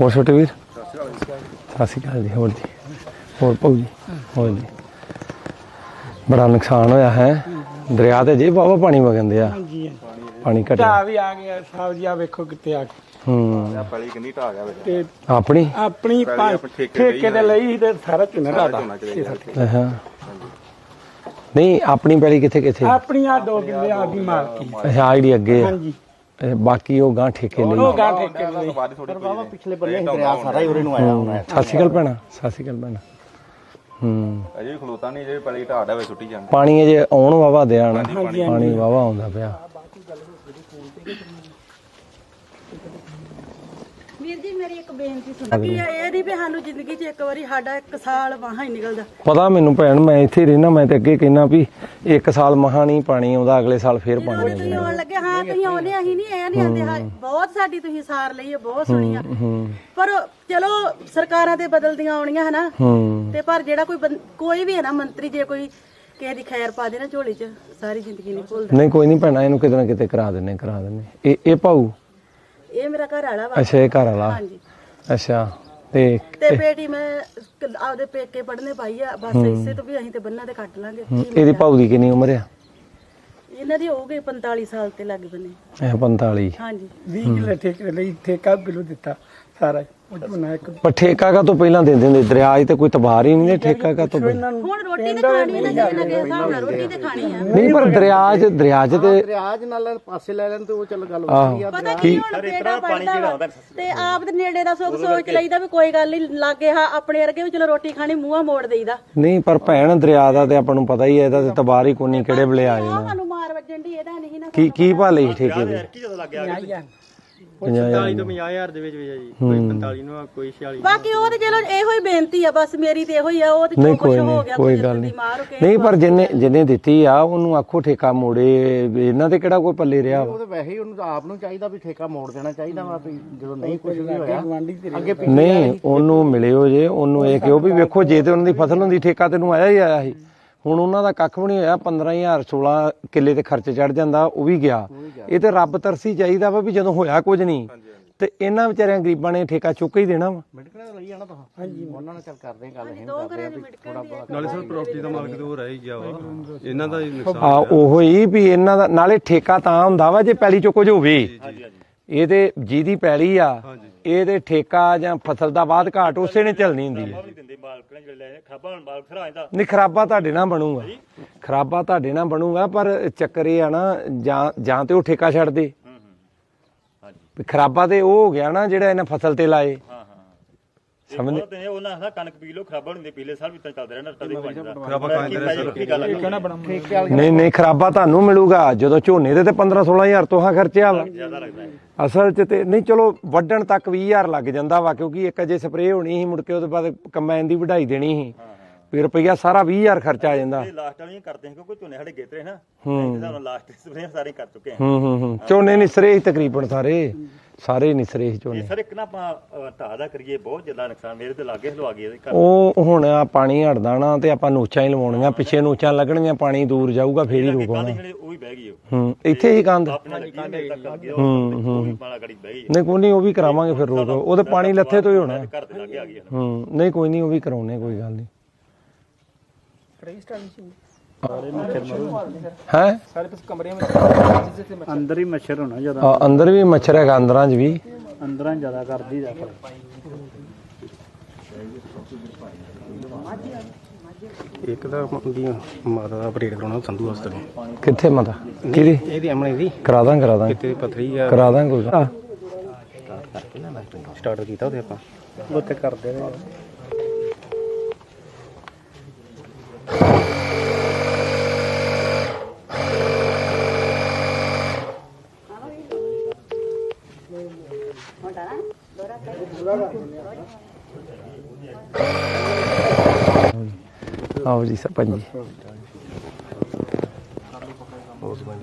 ਹੋਰ ਛੋਟੇ ਵੀਰ ਸਤਿ ਸ਼੍ਰੀ ਅਕਾਲ ਜੀ ਹੋਰ ਜੀ। ਹੋਰ ਭਾਊ ਜੀ ਹੋਰ ਜੀ। ਬੜਾ ਨੁਕਸਾਨ ਹੋਇਆ ਹੈ। ਦਰਿਆ ਤੇ ਜੇ ਬਾਬਾ ਪਾਣੀ ਵਗੰਦੇ ਆ। ਹਾਂਜੀ ਪਾਣੀ ਘਟਿਆ। ਢਾ ਵੀ ਆ ਗਿਆ ਸਾਹਿਬ ਜੀ ਆ ਵੇਖੋ ਕਿੱਥੇ ਆ ਗਏ ਹੂੰ। ਪਲੀ ਕਿੰਨੀ ਢਾ ਗਿਆ ਵਿੱਚ ਤੇ ਆਪਣੀ? ਆਪਣੀ ਠੇਕੇ ਤੇ ਲਈ ਤੇ ਸਾਰਾ ਝੋਨਾ ਢਾਦਾ ਹਾਂ ਨਹੀਂ ਆਪਣੀ ਪੈਲੀ ਕਿੱਥੇ ਕਿੱਥੇ ਆਪਣੀ ਆ ਦੋ ਕਿੱਲੇ ਆਪਦੀ ਮਾਲਕੀ। ਅੱਛਾ ਆਹ ਜਿਹੜੀ ਅੱਗੇ ਆ। ਹਾਂਜੀ। ਬਾਕੀ ਉਹ ਗਾਂ ਠੇਕੇ ਲਈ। ਉਹ ਗਾਂ ਠੇਕੇ ਲਈ। ਬਾਬਾ ਪਿਛਲੇ ਬੰਨੇ ਦਰਿਆ ਸਾਰਾ ਹੀ ਉਰੇ ਨੂੰ ਆਇਆ ਹੋਣਾ ਹੈ। ਸਤਿ ਸ਼੍ਰੀ ਅਕਾਲ ਭੈਣਾ ਸਤਿ ਸ਼੍ਰੀ ਅਕਾਲ ਭੈਣਾ। ਹੂੰ। ਅਜੇ ਵੀ ਖਲੋਤਾ ਨਹੀਂ ਜੇ ਪਲੀ ਢਾ ਗਿਆ ਵਿੱਚ ਸੁੱਟੀ ਜਾਂਦੇ। ਪਾਣੀ ਅਜੇ ਆਉਣ ਵਾਵਾ ਦਿਆ ਨਾ ਪਾਣੀ ਵਾਵਾ ਆਉਂਦਾ ਪਿਆ। ਵੀਰ ਜੀ ਮੇਰੀ ਇੱਕ ਬੇਨਤੀ ਸੁਣੋ। ਕਿ ਇਹ ਨਹੀਂ ਵੀ ਸਾਨੂੰ ਜ਼ਿੰਦਗੀ 'ਚ ਇੱਕ ਵਾਰੀ ਸਾਡਾ ਇੱਕ ਸਾਲ ਵਾਹਾਂ ਹੀ ਨਿਕਲਦਾ। ਪਤਾ ਮੈਨੂੰ ਭੈਣ ਮੈਂ ਇੱਥੇ ਰਹਿਣਾ ਮੈਂ ਤੇ ਅੱਗੇ ਕਹਿਣਾ ਵੀ ਇੱਕ ਸਾਲ ਮਹਾ ਨਹੀਂ ਪਾਣੀ ਆਉਂਦਾ ਅਗਲੇ ਸਾਲ ਫੇਰ ਪਾਣੀ ਜਦੋਂ ਤੁਸੀਂ ਆਉਣ ਲੱਗੇ ਹਾਂ ਤੁਸੀਂ ਆਉਂਦੇ ਅਸੀਂ ਨਹੀਂ ਇਹ ਨਹੀਂ ਆਉਂਦੇ ਹਾਂ ਬਹੁਤ ਸਾਡੀ ਤੁਸੀਂ ਸਾਰ ਲਈ ਹੈ ਬਹੁਤ ਸੁਣੀਆਂ ਪਰ ਚਲੋ ਸਰਕਾਰਾਂ ਤੇ ਬਦਲਦੀਆਂ ਆਉਣੀਆਂ ਹਨਾ? ਤੇ ਪਰ ਜਿਹੜਾ ਕੋਈ ਕੋਈ ਵੀ ਹੈ ਨਾ ਮੰਤਰੀ ਜੇ ਕੋਈ ਕਿਸੇ ਦੀ ਖੈਰ ਪਾ ਦੇ ਨਾ ਝੋਲੀ 'ਚ ਸਾਰੀ ਜ਼ਿੰਦਗੀ ਨਹੀਂ ਭੁੱਲਦਾ। ਨਹੀਂ ਕੋਈ ਨਹੀਂ ਭੈਣਾ ਇਹਨੂੰ ਕਿਤੇ ਨਾ ਕਿਤੇ ਕਰਾ ਦਿੰਨੇ ਕਰਾ ਦਿੰਨੇ ਇਹ ਇਹ ਭਾਊ ਇਹ ਮੇਰਾ ਘਰ ਵਾਲਾ ਵਾ। ਅੱਛਾ ਇਹ ਘਰ ਵਾਲਾ। ਹਾਂਜੀ। ਅੱਛਾ ਤੇ ਤੇ ਬੇਟੀ ਮੈਂ ਕ- ਆਪਦੇ ਪੇਕੇ ਪੜਨੇ ਪਾਈ ਆ ਬਸ ਇਸੇ ਤੋਂ ਵੀ ਅਸੀਂ ਤੇ ਬੰਨਾਂ ਤੇ ਕੱਟ ਲਾਂਗੇ। ਇਹਦੀ ਭਾਊ ਦੀ ਕਿੰਨੀ ਉਮਰ ਆ? ਇਹਨਾਂ ਦੀ ਹੋਊਗੀ 45 ਸਾਲ ਤੇ ਲੱਗ ਬਨੇ ਇਹ 45 ਹਾਂਜੀ। 20 ਕਿੱਲੇ ਠੇਕੇ ਲਈ ਠੇਕਾ ਬਿਲੋ ਦਿੱਤਾ? ਸਾਰਾ ਹੀ। ਉਹ ਝੋਨਾ ਇੱਕ ਪਰ ਠੇਕਾ ਕਾ ਤੋਂ ਪਹਿਲਾਂ ਦਿੰਦੇ ਹੁੰਦੇ ਦਰਿਆ 'ਚ ਤੇ ਕੋਈ ਤਬਾਰ ਹੀ ਨਹੀਂ ਨੇ ਠੇਕਾ ਕਾ ਤੋਂ ਪਹਿਲਾਂ? ਇਹਨਾਂ ਨੂੰ ਹੁਣ ਰੋਟੀ ਤੇ ਖਾਣੀ ਹੈ ਨਾ ਜੇ ਲੱਗੇ ਹਿਸਾਬ ਨਾਲ ਰੋਟੀ ਤੇ ਖਾਣੀ ਆ। ਨਹੀਂ ਪਰ ਦਰਿਆ 'ਚ ਦਰਿਆ 'ਚ ਤੇ ਦਰਿਆ ਚ ਨਾਲ ਪਾਸੇ ਲੈ ਲੈਣ ਤੇ ਉਹ ਚੱਲ ਗੱਲ ਵੱਖਰੀ ਆ ਪਤਾ ਕੀ ਹੁਣ ਬੇਟਾ ਪੜਦਾ ਵਾ ਤੇ ਆਪ ਦੇ ਨੇੜੇ ਦਾ ਸੁੱਖ ਸੋਚ ਲਈਦਾ ਵੀ ਕੋਈ ਗੱਲ ਨਹੀਂ ਲਾਗੇ ਹਾਂ ਆਪਣੇ ਵਰਗੇ ਵੀ ਚਲੋ ਰੋਟੀ ਖਾਣੀ ਮੂੰਹਾਂ ਮੋੜ ਦੇਈਦਾ। ਨਹੀਂ ਪਰ ਭੈਣ ਦਰਿਆ ਦਾ ਤੇ ਆਪਾਂ ਨੂੰ ਪਤਾ ਹੀ ਹੈ ਇਹਦਾ ਤੇ ਤਬਾਰ ਹੀ ਕੋਈ ਨਹੀਂ ਕਿਹੜੇ ਵੇਲੇ ਆ ਜਾਣਾ। ਸਾਨੂੰ ਮਾਰ ਵੱਜਣ ਦੀ ਇਹਦਾ ਨਹੀਂ ਨਾ ਕੀ ਕੀ ਭਾ ਲਈ ਠੇਕੇ ਦੇ? ਉਹ 47 ਤੋਂ 50000 ਦੇ ਵਿੱਚ ਵਿੱਚ ਆ ਜੀ। ਕੋਈ 45 ਨੂੰ ਆ, ਕੋਈ 46 ਬਾਕੀ ਉਹ ਤੇ ਚਲੋ ਇਹੋ ਹੀ ਬੇਨਤੀ ਆ ਬਸ ਮੇਰੀ ਤੇ ਇਹੋ ਹੀ ਆ ਉਹ ਤੇ ਨਹੀਂ ਜੋ ਕੁਝ ਕੋਈ ਹੋ ਨਹੀਂ ਗਿਆ ਕੋਈ ਕੋਈ ਗੱਲ ਨਹੀਂ। ਬਿਮਾਰ ਹੋ ਕੇ ਨਹੀਂ ਪਰ ਜਿੰਨੇ ਜਿੰਨੇ ਦਿੱਤੀ ਆ ਉਹਨੂੰ ਆਖੋ ਠੇਕਾ ਮੋੜੇ ਇਹਨਾਂ ਤੇ ਕਿਹੜਾ ਕੋਈ ਪੱਲੇ ਰਿਹਾ? ਵਾ ਉਹ ਤੇ ਵੈਸੇ ਹੀ ਉਹਨੂੰ ਤਾਂ ਆਪ ਨੂੰ ਚਾਹੀਦਾ ਵੀ ਠੇਕਾ ਮੋੜ ਦੇਣਾ ਚਾਹੀਦਾ ਵਾ ਵੀ ਜਦੋਂ ਨਹੀਂ ਕੁਝ ਵੀ ਹੋਇਆ ਅੱਗੇ ਨਹੀਂ ਉਹਨੂੰ ਮਿਲਿਓ ਜੇ ਉਹਨੂੰ ਇਹ ਕਿਹਾ ਵੀ ਵੇਖੋ ਜੇ ਤੇ ਉਹਨਾਂ ਦੀ ਫਸਲ ਹੁੰਦੀ ਠੇਕਾ ਤੈਨੂੰ ਆਇਆ ਹੀ ਆਇਆ ਸੀ। ਹੁਣ ਉਹਨਾਂ ਦਾ ਕੱਖ ਵੀ ਨਹੀਂ ਹੋਇਆ 15000 16 ਕਿੱਲੇ ਤੇ ਖਰਚ ਚੜ ਜਾਂਦਾ ਉਹ ਵੀ ਗਿਆ। ਇਹ ਤੇ ਰੱਬ ਤਰਸੀ ਚਾਹੀਦਾ ਵਾ ਵੀ ਜਦੋਂ ਹੋਇਆ ਕੁਝ ਨਹੀਂ। ਤੇ ਇਹਨਾਂ ਵਿਚਾਰਿਆਂ ਗਰੀਬਾਂ ਨੇ ਠੇਕਾ ਚੁੱਕ ਹੀ ਦੇਣਾ ਵਾ। ਮਿੰਟਕਣਾ ਤਾਂ ਲਈ ਜਾਣਾ ਤਾਂ। ਹਾਂਜੀ। ਉਹਨਾਂ ਨਾਲ ਚੱਲ ਕਰਦੇ ਹਾਂ ਗੱਲ ਇਹ ਦੋ ਘਰਾਂ ਦੀ ਮਿਟਕਣ ਦੀ ਨਾਲੇ ਸਰ ਪ੍ਰਾਪਰਟੀ ਦਾ ਮਾਲਕ ਤੇ ਉਹ ਰਹਿ ਹੀ ਗਿਆ ਵਾ। ਇਹਨਾਂ ਦਾ ਹੀ ਨੁਕਸਾਨ ਆ ਉਹੋ ਹੀ ਵੀ ਇਹਨਾਂ ਦਾ ਨਾਲੇ ਠੇਕਾ ਤਾਂ ਹੁੰਦਾ ਵਾ ਜੇ ਪੈਲੀ ਚੋਂ ਕੁਝ ਹੋਵੇ। ਇਹ ਤੇ ਜਿਹਦੀ ਪੈਲੀ ਆ ਇਹ ਤੇ ਠੇਕਾ ਜਾਂ ਫਸਲ ਦਾ ਬਾਅਦ ਘਾਟ ਉਸੇ ਨੇ ਚੱਲਣੀ ਹੁੰਦੀ ਹੈ ਨਹੀਂ ਖਰਾਬਾ ਤੁਹਾਡੇ ਨਾਲ ਬਣੂਗਾ। ਖਰਾਬਾ ਤੁਹਾਡੇ ਨਾਲ ਬਣੂਗਾ ਪਰ ਚੱਕਰ ਇਹ ਆ ਨਾ ਜਾਂ ਜਾਂ ਤੇ ਉਹ ਠੇਕਾ ਛੱਡ ਦੇ। ਖਰਾਬਾ ਤੇ ਉਹ ਹੋ ਗਿਆ ਨਾ ਜਿਹੜਾ ਇਹਨੇ ਫਸਲ ਤੇ ਲਾਏ। ਸਮਝ ਤੇ ਉਹਨਾਂ ਦਾ ਕਣਕ ਪੀ ਲੋ ਖਰਾਬਾ ਹੁੰਦੇ ਪੀਲੇ ਸਾਲ ਵੀ ਤਾਂ ਚੱਲਦੇ ਰਹਿਣਾ ਕਦੇ ਬਣ ਜਾਂਦਾ ਖਰਾਬਾ ਖਾਂਦੇ ਰਹੇ ਸਰ ਨਹੀਂ ਨਹੀਂ ਖਰਾਬਾ ਤੁਹਾਨੂੰ ਮਿਲੂਗਾ ਜਦੋਂ ਝੋਨੇ ਦੇ ਤੇ 15 16000 ਤੋਂ ਹਾਂ ਖਰਚਿਆ ਵਾ ਅਸਲ 'ਚ ਤੇ ਨਹੀਂ ਚਲੋ ਵੱਢਣ ਤੱਕ 20000 ਲੱਗ ਜਾਂਦਾ ਵਾ ਕਿਉਂਕਿ ਇੱਕ ਅਜੇ ਸਪਰੇਅ ਹੋਣੀ ਸੀ ਮੁੜ ਕੇ ਉਹਦੇ ਬਾਅਦ ਕੰਬਾਈਨ ਦੀ ਵਢਾਈ ਦੇਣੀ ਸੀ। ਫਿਰ ਰੁਪਈਆ ਸਾਰਾ 20000 ਖਰਚਾ ਆ ਜਾਂਦਾ। ਇਹ ਲਾਸਟ ਵਾਲੀਆਂ ਕਰਦੇ ਹਾਂ ਕਿਉਂਕਿ ਝੋਨੇ ਸਾਡੇ ਗੇਤਰੇ ਨਾ। ਹੂੰ। ਇਹਦਾ ਲਾਸਟ ਸਪਰੇਆਂ ਸਾਰੇ ਕਰ ਚੁੱਕੇ ਹਾਂ ਹੂੰ ਹੂੰ ਹੂੰ। ਝੋਨੇ ਨਿਸਰੇ ਸੀ ਤਕਰੀਬਨ ਸਾਰੇ। ਸਾਰੇ ਨਿਸਰੇ ਸੀ ਝੋਨੇ। ਸਰ ਇੱਕ ਨਾ ਆਪਾਂ ਢਾਹ ਦਾ ਕਰੀਏ ਬਹੁਤ ਜ਼ਿਆਦਾ ਨੁਕਸਾਨ ਮੇਰੇ ਤੇ ਲਾਗੇ ਹਲਵਾ ਗਏ ਉਹ ਹੁਣ ਆ ਪਾਣੀ ਹਟਦਾ ਨਾ ਤੇ ਆਪਾਂ ਨੂਚਾਂ ਹੀ ਲਵਾਉਣੀਆਂ ਪਿੱਛੇ ਨੂਚਾਂ ਲੱਗਣਗੀਆਂ ਪਾਣੀ ਦੂਰ ਜਾਊਗਾ ਫੇਰ ਹੀ ਰੁਕਣਾ। ਕੰਧ ਜਿਹੜੇ ਉਹ ਵੀ ਬਹਿ ਗਈ ਉਹ। ਹੂੰ ਇੱਥੇ ਹੀ ਕੰਧ। ਆਪਣੇ ਲੱਗੀ ਮੇਰੇ ਤੱਕ ਲੱਗੀ ਉਹ ਉਹ ਵੀ ਮਾਲਾ ਗੜੀ ਬਹਿ ਗਈ ਨਹੀਂ ਕੋਈ ਨਹੀਂ ਉਹ ਵੀ ਕਰਾਵਾਂਗੇ ਫਿਰ ਰੋਕ। ਉਹਦੇ ਪਾਣੀ ਲੱਥੇ ਤੋਂ ਹੀ ਹੋਣਾ। ਹੂੰ ਨਹੀਂ ਕੋਈ ਨਹੀਂ ਉਹ ਵੀ ਕਰਾਉਣੇ ਕੋਈ ਗੱਲ ਨਹੀਂ। ਹੈ? ਅੰਦਰ ਹੀ ਮੱਛਰ ਹੋਣਾ ਜ਼ਿਆਦਾ। ਅੰਦਰ ਵੀ ਮੱਛਰ ਹੈਗਾ ਅੰਦਰਾਂ 'ਚ ਵੀ। ਅੰਦਰਾਂ ਜ਼ਿਆਦਾ ਕਰਦੀ ਦਾ ਇੱਕ ਤਾਂ ਦੀ ਮਾਤਾ ਦਾ ਆਪਰੇਟ ਕਰਾਉਣਾ ਸੰਧੂ ਹਸਪਤਾਲ ਕਿੱਥੇ ਮਤਾ? ਕਿਹਦੀ? ਇਹਦੀ ਅਮਨੇ ਦੀ। ਕਰਾ ਦਾਂ ਕਰਾ ਦਾਂ। ਤੇ ਪਥਰੀ ਆ। ਕਰਾ ਦਾਂ ਕੋਈ। ਸਟਾਰਟ ਕੀਤਾ ਉਹਦੇ ਆਪਾਂ। ਉੱਤੇ ਕਰਦੇ ਨੇ। ਆਓ ਜੀ ਸਰਪੰਚ ਜੀ ਕੋਈ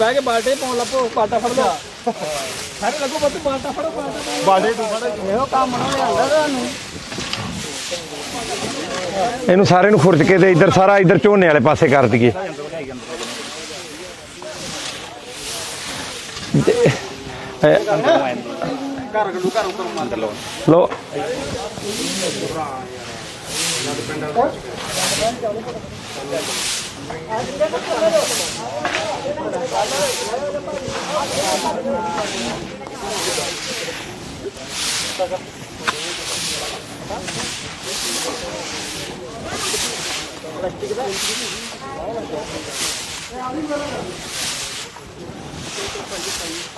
ਬਹਿ ਕੇ ਬਾਲਟੇ ਪਾਉਣ ਲੱਪੋ ਪਾਟਾ ਫੜ ਲਓ। ਸਾਰੇ ਲੱਗੋ ਬੱਤ ਪਾਟਾ ਫੜੋ ਪਾਟਾ ਬਾਲਟੇ ਤੂੰ ਫੜ। ਇਹੋ ਕੰਮ ਨਾ ਲਿਆਂਦਾ ਤੁਹਾਨੂੰ। ਇਹਨੂੰ ਸਾਰੇ ਨੂੰ ਖੁਰਚ ਕੇ ਤੇ ਇੱਧਰ ਸਾਰਾ ਇੱਧਰ ਝੋਨੇ ਵਾਲੇ ਪਾਸੇ ਕਰ ਦਈਏ। ਤੇ- ਇਹ- ਲਓ।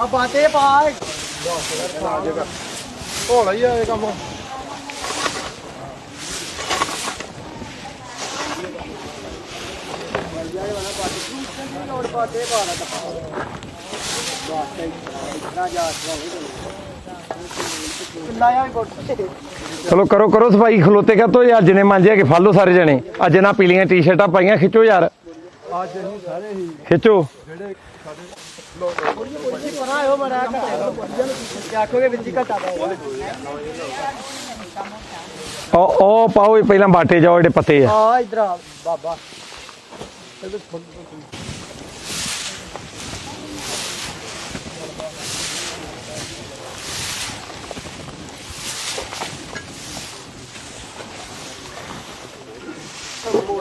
ਆ ਬਾਟੇ ਪਾ ਹੌਲਾ ਹੀ ਆ ਇਹ ਕੰਮ ਲਾਇਆ ਵੀ ਬੋਟ ਚਲੋ ਕਰੋ ਕਰੋ ਸਫ਼ਾਈ। ਖਲੋਤੇ ਕਾ ਤੋ ਅੱਜ ਨੇ ਮਾਂਜਿਆ ਕਿ ਫਾਲੋ ਸਾਰੇ ਜਣੇ। ਅੱਜ ਨਾ ਪੀਲੀਆਂ ਟੀ-ਸ਼ਰਟਾਂ ਪਾਈਆਂ, ਖਿੱਚੋ ਯਾਰ। ਅੱਜ ਅਸੀਂ ਸਾਰੇ ਹੀ ਖਿੱਚੋ। ਪਰਾ ਆਇਓ ਉਹ ਪਾਓ ਪਹਿਲਾਂ ਬਾਟੇ ਜਾਓ, ਜਿਹੜੇ ਪੱਤੇ ਆ। ਆ ਇਧਰ ਬਾਬਾ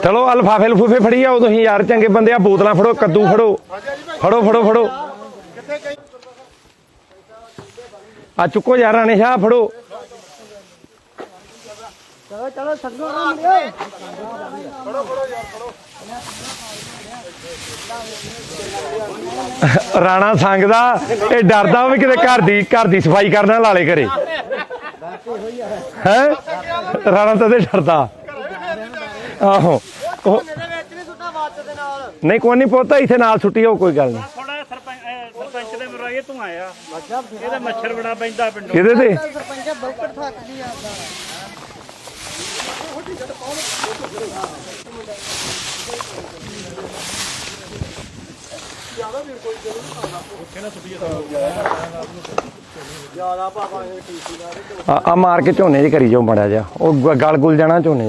ਚਲੋ ਆ ਲਫਾਫੇ ਫੜੀ ਆਓ ਤੁਸੀਂ ਯਾਰ ਚੰਗੇ ਬੰਦੇ ਆ ਬੋਤਲਾਂ ਫੜੋ ਕੱਦੂ ਫੜੋ। ਫੜੋ ਫੜੋ ਫੜੋ। ਆ ਚੁੱਕੋ ਯਾਰ ਆਣੇ ਸ਼ਾਹ ਫੜੋ। ਚਲੋ ਚਲੋ ਸੰਗੋ ਨਾ ਮਿਲਿਓ। ਰਾਣਾ ਸੰਗਦਾ ਇਹ ਡਰਦਾ ਵੀ ਕਿਤੇ ਘਰ ਦੀ ਘਰ ਦੀ ਸਫ਼ਾਈ ਕਰਨਾ ਲਾਲੇ ਕਰੇ ਹੈ? ਰਾਣਾ ਤਾਂ ਤੇ ਡਰਦਾ। ਆਹੋ। ਉਹ- ਨਹੀਂ ਕੋਈ ਨਹੀਂ ਪੋਤਾ ਇੱਥੇ ਨਾਲ ਛੁੱਟੀ ਹੋ ਕੋਈ ਗੱਲ ਨਹੀਂ। ਥੋੜਾ ਸਰਪੰਚ ਸਰਪੰਚ ਦੇ ਮਰਾਏ ਤੂੰ ਆਇਆ। ਇਹਦਾ ਮੱਛਰ ਬੜਾ ਪੈਂਦਾ ਪਿੰਡੋਂ। ਇਹਦੇ ਤੇ? ਸਰਪੰਚ ਬੌਕਰ ਥੱਕ ਗਈ ਆ। ਆ ਆ ਮਾਰ ਕੇ ਝੋਨੇ 'ਚ ਕਰੀ ਜਾਓ ਮੜਾ ਜਾ ਉਹ ਗ- ਗਲ ਗੁਲ ਜਾਣਾ ਝੋਨੇ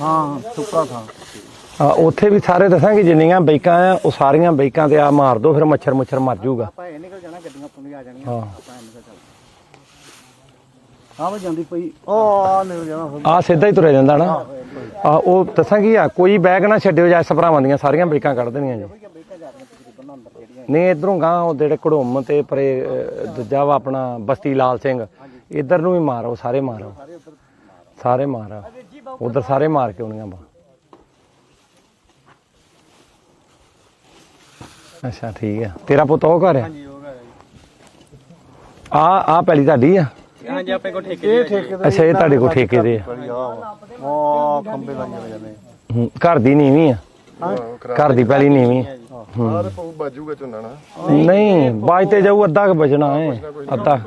ਹਾਂ ਸੁਪਰਾ ਥਾ। ਆ ਉੱਥੇ ਵੀ ਸਾਰੇ ਦੱਸਾਂਗੇ ਜਿੰਨੀਆਂ ਬਾਈਕਾਂ ਆ ਉਹ ਸਾਰੀਆਂ ਬਾਈਕਾਂ ਤੇ ਆ ਮਾਰ ਦੋ ਫਿਰ ਮੱਛਰ ਮੁੱਛਰ ਮਰ ਜਾਊਗਾ ਭਾਏ ਨਿਕਲ ਜਾਣਾ ਗੱਡੀਆਂ ਤੋਂ ਵੀ ਆ ਜਾਣੀਆਂ। ਹਾਂ। ਆ ਵਾ ਜਾਂਦੀ ਪਈ। ਉਹ ਆ ਨਿਕਲ ਜਾਣਾ ਆ ਸਿੱਧਾ ਹੀ ਤੁਰਿਆ ਜਾਂਦਾ ਨਾ। ਆ ਉਹ ਦੱਸਾਂ ਕੀ ਆ ਕੋਈ ਬੈਗ ਨਾ ਛੱਡਿਓ ਜੈਸ ਭਰਾਵਾਂ ਦੀਆਂ ਸਾਰੀਆਂ ਬਾਈਕਾਂ ਕੱਢ ਦੇਣੀਆਂ ਜੀ। ਨਹੀਂ ਇਧਰੋਂ ਗਾਂ ਉਹ ਜਿਹੜੇ ਘੜੋਮ ਤੇ ਪਰੇ ਅਹ, ਦੂਜਾ ਵਾ ਆਪਣਾ ਬਸਤੀ ਲਾਲ ਸਿੰਘ। ਇਧਰ ਨੂੰ ਵੀ ਮਾਰੋ ਸਾਰੇ ਮਾਰੋ। ਸਾਰੇ ਮਾਰ। ਉਧਰ ਸਾਰੇ ਮਾਰ ਕੇ ਆਉਣੀਆਂ ਬਾ। ਅੱਛਾ ਠੀਕ ਆ। ਤੇਰਾ ਪੁੱਤ ਉਹ ਘਰ ਆ? ਆ ਆ ਪਹਿਲੀ ਤੁਹਾਡੀ ਆ? ਹਾਂਜੀ ਆਪਣੇ ਕੋਲ ਠੇਕੇ ਇਹ ਠੇਕੇ ਅੱਛਾ ਇਹ ਤੁਹਾਡੇ ਕੋਲ ਠੇਕੇ ਦੇ ਆ। ਆ। ਖੰਬੇ ਲਾਈਆਂ ਜਾਂਦੇ ਹੂੰ, ਘਰ ਦੀ ਨੀਵੀਂ ਆ? ਘਰ ਦੀ ਪਹਿਲੀ ਨੀਵੀਂ ਆ? ਸਾਰੇ ਪਊ ਬਾਜੂਗਾ ਝੋਨਾ ਨਾ। ਨਹੀਂ ਬਾਜ ਤੇ ਜਾਊ ਅੱਧਾ ਕੁ ਬਚਣਾ ਹੈ ਅੱਧਾ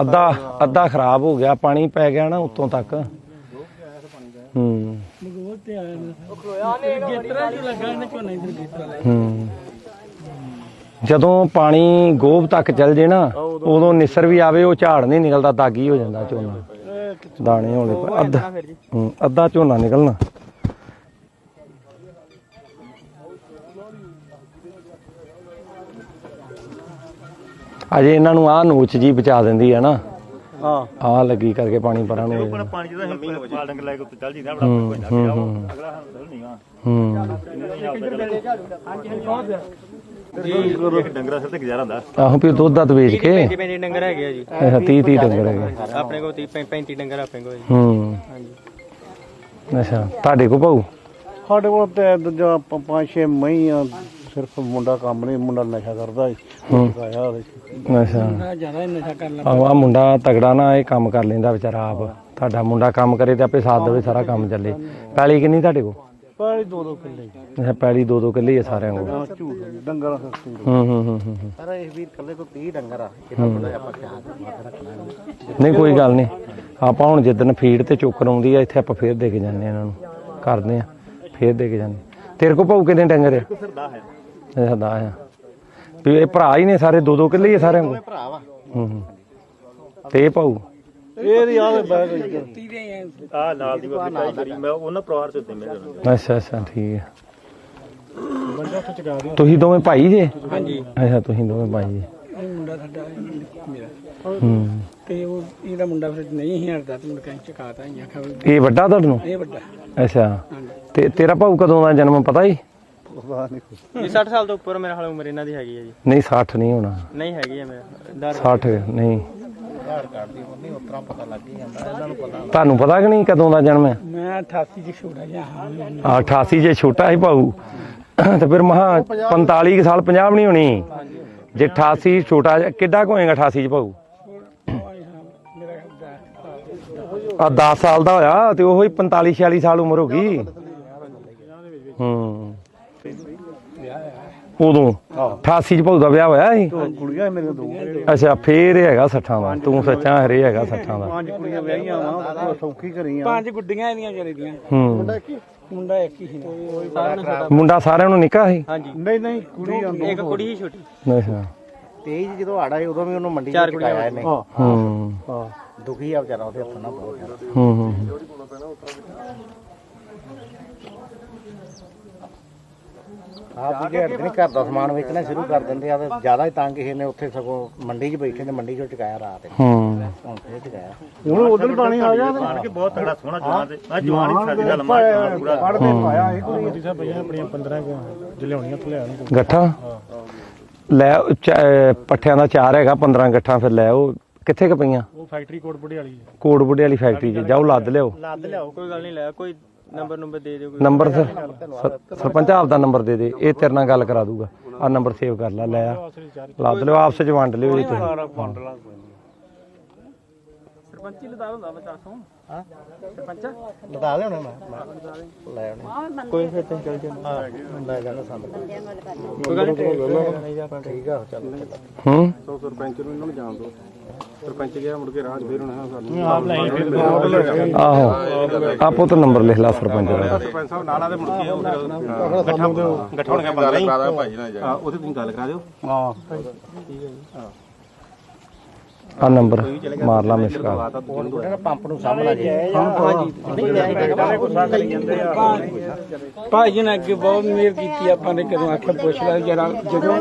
ਅੱਧਾ ਅੱਧਾ ਖਰਾਬ ਹੋ ਗਿਆ ਪਾਣੀ ਪੈ ਗਿਆ ਨਾ ਉੱਤੋਂ ਤੱਕ। ਹੂੰ। ਹੂੰ ਜਦੋਂ ਪਾਣੀ ਗੋਭ ਤੱਕ ਚੱਲ ਜੇ ਨਾ, ਉਦੋਂ ਨਿਸਰ ਵੀ ਆਵੇ, ਉਹ ਝਾੜ ਨਹੀਂ ਨਿਕਲਦਾ, ਦਾਗੀ ਹੋ ਜਾਂਦਾ ਝੋਨਾ। ਦਾਣੇ ਹੋਣੇ ਅੱਧਾ ਅੱਧਾ ਝੋਨਾ ਨਿਕਲਣਾ। ਅਜੇ ਇਹਨਾਂ ਨੂੰ ਆਹ ਨੋਚ ਜੀ ਬਚਾ ਦਿੰਦੀ ਹੈ ਨਾ। ਹਾਂ। ਆਹ ਲੱਗੀ ਕਰਕੇ ਪਾਣੀ ਪਰਾਂ ਨੂੰ। ਹੋ ਜਾਂਦਾ। ਪਾਣੀ ਜਿਹਦਾ ਅਸੀਂ ਪਾਲ ਡੰਗ ਲੈ ਕੇ ਉੱਤੇ ਚੱਲ ਜੀਦਾ ਬੜਾ ਹੂੰ ਕੋਈ ਨਾ ਹੂੰ ਹੂੰ। ਅਗਲਾ ਹੱਲ ਨਹੀਂ ਆ। ਹੂੰ। ਇੱਕ ਡੰਗਰਾ ਸਿਰ ਤੇ ਗੁਜ਼ਾਰਾ ਹੁੰਦਾ। ਆਹੋ ਵੀ ਦੁੱਧ ਦੱਧ ਵੇਚ ਕੇ। ਪੈਂਤੀ ਡੰਗਰ ਹੈਗੇ ਆ ਜੀ? ਅੱਛਾ 30 30 ਡੰਗਰ ਹੈਗੇ। ਆਪਣੇ ਕੋਲ 30 35 ਡੰਗਰ ਆਪਣੇ ਕੋਲ ਜੀ। ਹੂੰ। ਅੱਛਾ ਤੁਹਾਡੇ ਕੋ ਭਾਊ? ਸਾਡੇ ਕੋਲ ਤੇ ਦੂਜਾ ਪੰਜ ਛੇ ਮਈ ਆ। ਸਿਰਫ ਮੁੰਡਾ ਕੰਮ ਨਹੀਂ ਮੁੰਡਾ ਨਸ਼ਾ ਕਰਦਾ ਹੈ। ਆਇਆ ਜ਼ਿਆਦਾ ਨਸ਼ਾ ਕਰ ਲਾ ਆਹ ਮੁੰਡਾ ਤਗੜਾ ਨਾ ਇਹ ਕੰਮ ਕਰ ਲੈਂਦਾ ਵਿਚਾਰਾ ਆਪ। ਤੁਹਾਡਾ ਮੁੰਡਾ ਕੰਮ ਕਰੇ ਤੇ ਆਪੇ ਸਾਥ ਦੇਵੇ ਸਾਰਾ ਕੰਮ ਚੱਲੇ। ਪੈਲੀ ਕਿੰਨੀ ਤੁਹਾਡੇ ਕੋ ਪਾਲੀ ਦੋ ਦੋ ਕਿੱਲੇ। ਅੱਛਾ ਪੈਲੀ ਦੋ ਦੋ ਕਿੱਲੇ ਹੀ ਆ ਸਾਰਿਆਂ ਕੋ ਆ ਝੂਠ ਡੰਗਰਾਂ ਸਸਤੀ ਹੂੰ ਹੂੰ ਹੂੰ ਹੂੰ ਹੂੰ। ਪਰ ਇਹ ਵੀਰ ਕੱਲੇ ਕੋ 30 ਡੰਗਰ ਆ। ਇਹਨਾਂ ਬੜਾ ਆਪਾਂ ਖਿਆਲ ਰੱਖਣਾ ਨਹੀਂ ਕੋਈ ਗੱਲ ਨਹੀਂ। ਆਪਾਂ ਹੁਣ ਜਿੱਦਣ ਫੀਡ ਤੇ ਚੋਕਰ ਆਉਂਦੀ ਆ ਇੱਥੇ ਆਪਾਂ ਫੇਰ ਦੇ ਕੇ ਜਾਂਦੇ ਆ ਇਹਨਾਂ ਨੂੰ। ਕਰਦੇ ਆ ਫੇਰ ਦੇ ਕੇ ਜਾਂਦੇ। ਤੇਰੇ ਕੋ ਭਾਊ ਕਿੰਨੇ ਡੰਗਰ ਆ? ਸਰਦਾ ਹੈ। ਇਹ ਦਾ ਆ ਵੀ ਇਹ ਭਰਾ ਹੀ ਨੇ ਸਾਰੇ ਦੋ ਦੋ ਕਿੱਲੇ ਹੀ ਆ ਸਾਰਿਆਂ ਕੋ ਭਰਾ ਵਾ। ਹੂੰ ਹੂੰ। ਤੇ ਇਹ ਭਾਊ? ਇਹ ਦੀ ਆਹ ਬੈਗ ਆ ਨਾਲ ਦੀ ਕੋਈ ਕਾਈ ਕਰੀ ਮੈਂ ਉਹਨਾਂ ਪਰਿਵਾਰ ਚ ਉੱਤੇ ਮੇਰੇ ਅੱਛਾ ਅੱਛਾ ਠੀਕ ਹੈ। ਤੁਸੀਂ ਦੋਵੇਂ ਭਾਈ ਜੇ? ਹਾਂਜੀ। ਅੱਛਾ ਤੁਸੀਂ ਦੋਵੇਂ ਭਾਈ ਜੇ। ਇਹ ਮੁੰਡਾ ਸਾਡਾ ਮੇਰਾ। ਹੂੰ। ਤੇ ਉਹ ਇਹਦਾ ਮੁੰਡਾ ਫਿਰ ਨਹੀਂ ਸੀ ਹਟਦਾ ਤੇ ਮੁੰਡਾ ਚਕਾਤਾ ਹੀ ਆਖਿਆ ਵੀ ਇਹ ਵੱਡਾ ਤੁਹਾਨੂੰ ਇਹ ਵੱਡਾ। ਅੱਛਾ। ਤੇ ਤੇਰਾ ਭਾਊ ਕਦੋਂ ਦਾ ਜਨਮ ਪਤਾ ਹੀ? ਜੀ 60 ਸਾਲ ਤੋਂ ਉੱਪਰ ਮੇਰੇ ਹਾਲ ਉਮਰ ਇਹਨਾਂ ਦੀ ਹੈਗੀ ਹੈ ਜੀ। ਨਹੀਂ 60 ਨਹੀਂ ਹੋਣਾ। ਨਹੀਂ ਹੈਗੀ ਹੈ ਮੇਰਾ। 60 ਨਹੀਂ। ਤੁਹਾਨੂੰ ਪਤਾ ਕਿ ਨਹੀਂ ਕਦੋਂ ਦਾ ਜਨਮ ਹੈ? ਮੈਂ 88 ਚ ਛੋਟਾ ਜਿਹਾ ਹਾਂ ਆ 88 ਜੇ ਛੋਟਾ ਸੀ ਭਾਊ ਤੇ ਫਿਰ ਮਹਾ 45 ਕੁ ਸਾਲ 50 ਵੀ ਨਹੀਂ ਹੋਣੀ। ਜੇ 88 ਛੋਟਾ ਕਿੱਡਾ ਹੋਏਗਾ 88 ਚ ਭਾਊ ਆ 10 ਸਾਲ ਦਾ ਹੋਇਆ ਤੇ ਉਹ ਹੀ 45 46 ਸਾਲ ਉਮਰ ਹੋ ਗਈ। ਹੂੰ। ਉਦੋਂ 88 ਚ ਭਾਊ ਦਾ ਵਿਆਹ ਹੋਇਆ ਸੀ। ਕੁੜੀਆਂ ਮੇਰੇ ਦੋ ਅੱਛਾ ਫੇਰ ਇਹ ਹੈਗਾ 60 ਦਾ। ਤੂੰ ਸੱਚਾ ਹਰੇ ਹੈਗਾ 60 ਦਾ। ਪੰਜ ਕੁੜੀਆਂ ਵਿਆਹੀਆਂ ਵਾ ਸੌਖੀ ਕਰੀਆਂ। ਪੰਜ ਗੁੱਡੀਆਂ ਇਹਦੀਆਂ ਕਰੀ ਦੀਆਂ। ਹੂੰ। ਮੁੰਡਾ ਇੱਕ ਹੀ? ਸੀ। ਮੁੰਡਾ ਸਾਰਿਆਂ ਨੂੰ ਨਿੱਕਾ ਸੀ? ਨਹੀਂ ਨਹੀਂ ਕੁੜੀ ਇੱਕ ਕੁੜੀ ਹੀ ਛੋਟੀ। ਅੱਛਾ। ਤੇਜ ਜਦੋਂ ਆੜਾ ਸੀ ਉਦੋਂ ਵੀ ਉਹਨੂੰ ਮੰਡੀ ਚ ਚੁਕਾਇਆ ਇਹਨੇ। ਹੂੰ। ਦੁਖੀ ਆ ਵਿਚਾਰਾ ਉਹਦੇ ਹੱਥੋਂ ਨਾ ਬਹੁਤ। ਹੂੰ ਹੂੰ। ਆਪ ਜੀ ਹੜਦੇ ਨਹੀਂ ਘਰ ਦਾ ਸਮਾਨ ਵੇਚਣਾ ਸ਼ੁਰੂ ਕਰ ਦਿੰਦੇ ਆ ਤੇ ਜ਼ਿਆਦਾ ਹੀ ਤੰਗ ਕਿਸੇ ਨੇ ਉੱਥੇ ਸਗੋਂ ਮੰਡੀ 'ਚ ਬੈਠੇ ਨੇ ਮੰਡੀ 'ਚੋਂ ਚੁਕਾਇਆ ਰਾਤ ਨੂੰ। ਹੂੰ। ਹੁਣ ਫੇਰ ਚੁਕਾਇਆ। ਹੁਣ ਉਧਰ ਹੀ ਪਾਣੀ ਆ ਗਿਆ ਤੇ। ਕੇ ਬਹੁਤ ਤਗੜਾ ਸੋਹਣਾ ਜਵਾਨ ਤੇ। ਆ ਜਵਾਨ ਹੀ ਸਾਡੀ ਦਾ ਲੰਮਾ ਜਵਾਨ ਪੂਰਾ। ਫੜ ਕੇ ਪਾਇਆ ਇਹ ਕੁੜੀ। ਗੱਠਾ? ਲੈ ਉਹ ਚ- ਅਹ ਪੱਠਿਆਂ ਦਾ ਚਾਰ ਹੈਗਾ 15 ਗੱਠਾਂ ਫਿਰ ਲੈ ਉਹ ਕਿੱਥੇ ਕ ਪਈਆਂ? ਉਹ ਫੈਕਟਰੀ ਕੋਟਬੁੱਢੇ ਵਾਲੀ ਕੋਟਬੁੱਢੇ ਵਾਲੀ ਫੈਕਟਰੀ 'ਚ। ਜਾਓ ਲੱਦ ਲਿਓ ਲੱਦ ਲਿਆਓ ਕੋਈ ਗੱਲ ਨਹੀਂ ਲੈ ਕੋਈ ਨੰਬਰ ਨੰਬਰ ਦੇ ਦਿਓ ਕੋਈ। ਨੰਬਰ ਸਰ ਸਰ- ਸਰਪੰਚ ਆਪ ਦਾ ਨੰਬਰ ਦੇ ਦੇ ਇਹ ਤੇਰੇ ਨਾਲ ਗੱਲ ਕਰਾ ਦੂਗਾ। ਆ ਨੰਬਰ ਸੇਵ ਕਰ ਲੈ ਲੈ ਆ। ਲੱਦ ਲਿਓ ਆਪਸ ਚ ਵੰਡ ਲਿਓ ਜੀ ਤੁਸੀਂ। ਸਰਪੰਚੀ ਲਦਾ ਹੁੰਦਾ ਮੈਂ ਲੈ ਆਉਣੇ। ਕੋਈ ਫਿਰ ਤੁਸੀਂ ਚੱਲ ਜਾਓ। ਹਾਂ ਲੈ ਜਾਣਾ ਸੰਦ। ਕੋਈ ਗੱਲ ਨਹੀਂ। ਠੀਕ ਆ ਚੱਲ ਹੂੰ? ਸੋ ਸਰਪੰਚ ਨੂੰ ਇਹਨਾਂ ਨੂੰ ਜਾਣ ਦਿਓ। ਸਰਪੰਚ ਗਿਆ ਮੁੜ ਕੇ ਰਾਹ 'ਚ ਫੇਰ ਹੋਣਾ ਸਾਨੂੰ। ਆਹੋ। ਆਪੋ ਤਾਂ ਨੰਬਰ ਲਿਖ ਲਾ ਸਰਪੰਚ ਦਾ। ਸਰਪੰਚ ਸਾਹਿਬ ਨਾਲ ਆਦੇ ਮੁੜ ਕੇ ਉਹ ਫਿਰ ਗੱਠਾ ਗੱਠਾਉਣੀਆਂ ਬੰਦਾ ਹੀ ਭਾਈ ਨਾਲ ਜਾ ਉੱਥੇ ਤੁਸੀਂ ਗੱਲ ਕਰਾ ਦਿਓ। ਹਾਂ। ਆ ਨੰਬਰ ਮਾਰ ਲਾ ਮਿਸ ਕਾਲ ਉਹਨੇ ਪੰਪ ਨੂੰ ਸਾਹਮਣਾ ਜੀ ਭਾਜੀ ਨੇ ਅੱਗੇ ਬਹੁਤ ਮਿਹਰ ਕੀਤੀ ਆਪਾਂ ਨੇ ਕਦੋਂ ਆਖਿਆ ਪੁੱਛ ਲੈ ਜਰਾ ਜਦੋਂ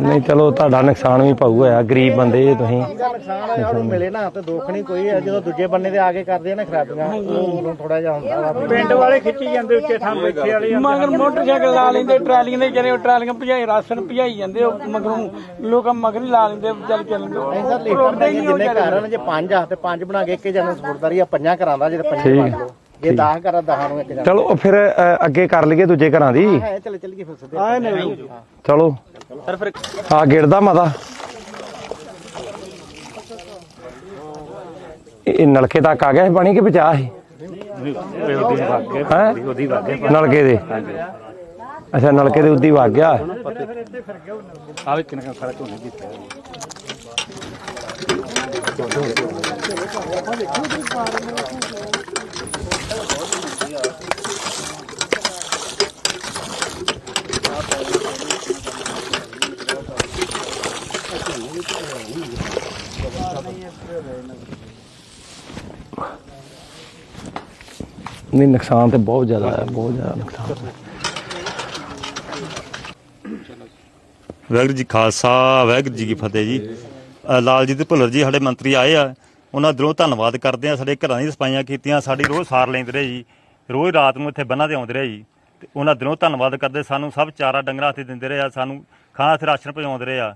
ਨਹੀਂ ਚਲੋ ਤੁਹਾਡਾ ਨੁਕਸਾਨ ਵੀ ਪਾਊ ਹੋਇਆ ਗਰੀਬ ਬੰਦੇ ਜੇ ਤੁਸੀਂ ਨੁਕਸਾਨ ਹੋਇਆ ਉਹਨੂੰ ਮਿਲੇ ਨਾ ਤੇ ਦੁੱਖ ਨਹੀਂ ਕੋਈ ਹੈ ਜਦੋਂ ਦੂਜੇ ਬੰਨੇ ਦੇ ਆ ਕੇ ਕਰਦੇ ਆ ਨਾ ਖਰਾਬੀਆਂ ਉਦੋਂ ਥੋੜਾ ਜਿਹਾ ਹੁੰਦਾ ਵਾ ਪਿੰਡ ਵਾਲੇ ਖਿੱਚੀ ਜਾਂਦੇ ਉੱਤੇ ਥਾਂ ਬੈਠੇ ਵਾਲੇ ਮਗਰ ਮੋਟਰਸਾਈਕਲ ਲਾ ਲੈਂਦੇ ਟਰਾਲੀਆਂ ਦੇ ਜਿਹੜੇ ਟਰਾਲੀਆਂ ਭਜਾਈ ਰਾਸ਼ਨ ਭਜਾਈ ਜਾਂਦੇ ਉਹ ਮਗਰੋਂ ਲੋਕ ਮਗਰ ਲਾ ਲੈਂਦੇ ਚੱਲ ਚੱਲਦੇ ਨਹੀਂ ਸਰ ਲੀਟਰ ਦੇ ਜਿੰਨੇ ਘਰ ਹਨ ਜੇ ਪੰਜ ਆ ਤੇ ਪੰਜ ਬਣਾ ਕੇ ਇੱਕ ਜਣੇ ਸਪੁਰਦਾਰੀ ਆ ਪੰਜਾਂ ਘਰਾਂ ਦਾ ਜੇ ਪੰਜੇ ਠੀਕ। ਵੰਡ ਲਓ ਜੇ 10 ਘਰਾਂ 10 ਨੂੰ ਇੱਕ ਜਣਾ। ਚਲੋ ਉਹ ਫਿਰ ਅ, ਅੱਗੇ ਕਰ ਲਈਏ ਦੂਜੇ ਘਰਾਂ ਦੀ। ਹੈ ਚਲੇ ਚੱਲ ਗਏ ਫਿਰ ਸਿੱਧੇ। ਚਲੋ। ਸਰ ਫਿਰ ਆ ਗਿਰਦਾ ਮਾਤਾ। ਇਹ ਇਹ ਨਲਕੇ ਤੱਕ ਆ ਗਿਆ ਸੀ ਪਾਣੀ ਕਿ ਬਚਾ ਸੀ? ਹੈਂ? ਨਲਕੇ ਦੇ। ਅੱਛਾ ਨਲਕੇ ਦੇ ਉੱਦੀ ਵਗ ਗਿਆ। ਨਹੀਂ, ਨੁਕਸਾਨ ਤੇ ਬਹੁਤ ਜ਼ਿਆਦਾ ਹੈ, ਬਹੁਤ ਜ਼ਿਆਦਾ ਨੁਕਸਾਨ ਹੈ। ਵਾਹਿਗੁਰੂ ਜੀ ਖਾਲਸਾ ਵਾਹਿਗੁਰੂ ਜੀ ਕੀ ਫਤਿਹ ਜੀ ਲਾਲਜੀਤ ਭੁੱਲਰ ਜੀ ਸਾਡੇ ਮੰਤਰੀ ਆਏ ਆ ਉਹਨਾਂ ਦਿਲੋਂ ਧੰਨਵਾਦ ਕਰਦੇ ਆ ਸਾਡੇ ਘਰਾਂ ਦੀ ਸਫਾਈਆਂ ਕੀਤੀਆਂ ਸਾਡੀ ਰੋਜ਼ ਸਾਰ ਲੈਂਦੇ ਰਹੇ ਜੀ ਰੋਜ਼ ਰਾਤ ਨੂੰ ਇੱਥੇ ਬੰਨਾਂ ਤੇ ਆਉਂਦੇ ਰਹੇ ਜੀ ਤੇ ਉਹਨਾਂ ਦਿਲੋਂ ਧੰਨਵਾਦ ਕਰਦੇ ਸਾਨੂੰ ਸਭ ਚਾਰਾ ਡੰਗਰਾਂ ਹੱਥੇ ਦਿੰਦੇ ਰਹੇ ਆ ਸਾਨੂੰ ਖਾਣਾ ਤੇ ਰਾਸ਼ਨ ਪਹੁੰਚਾਉਂਦੇ ਰਹੇ ਆ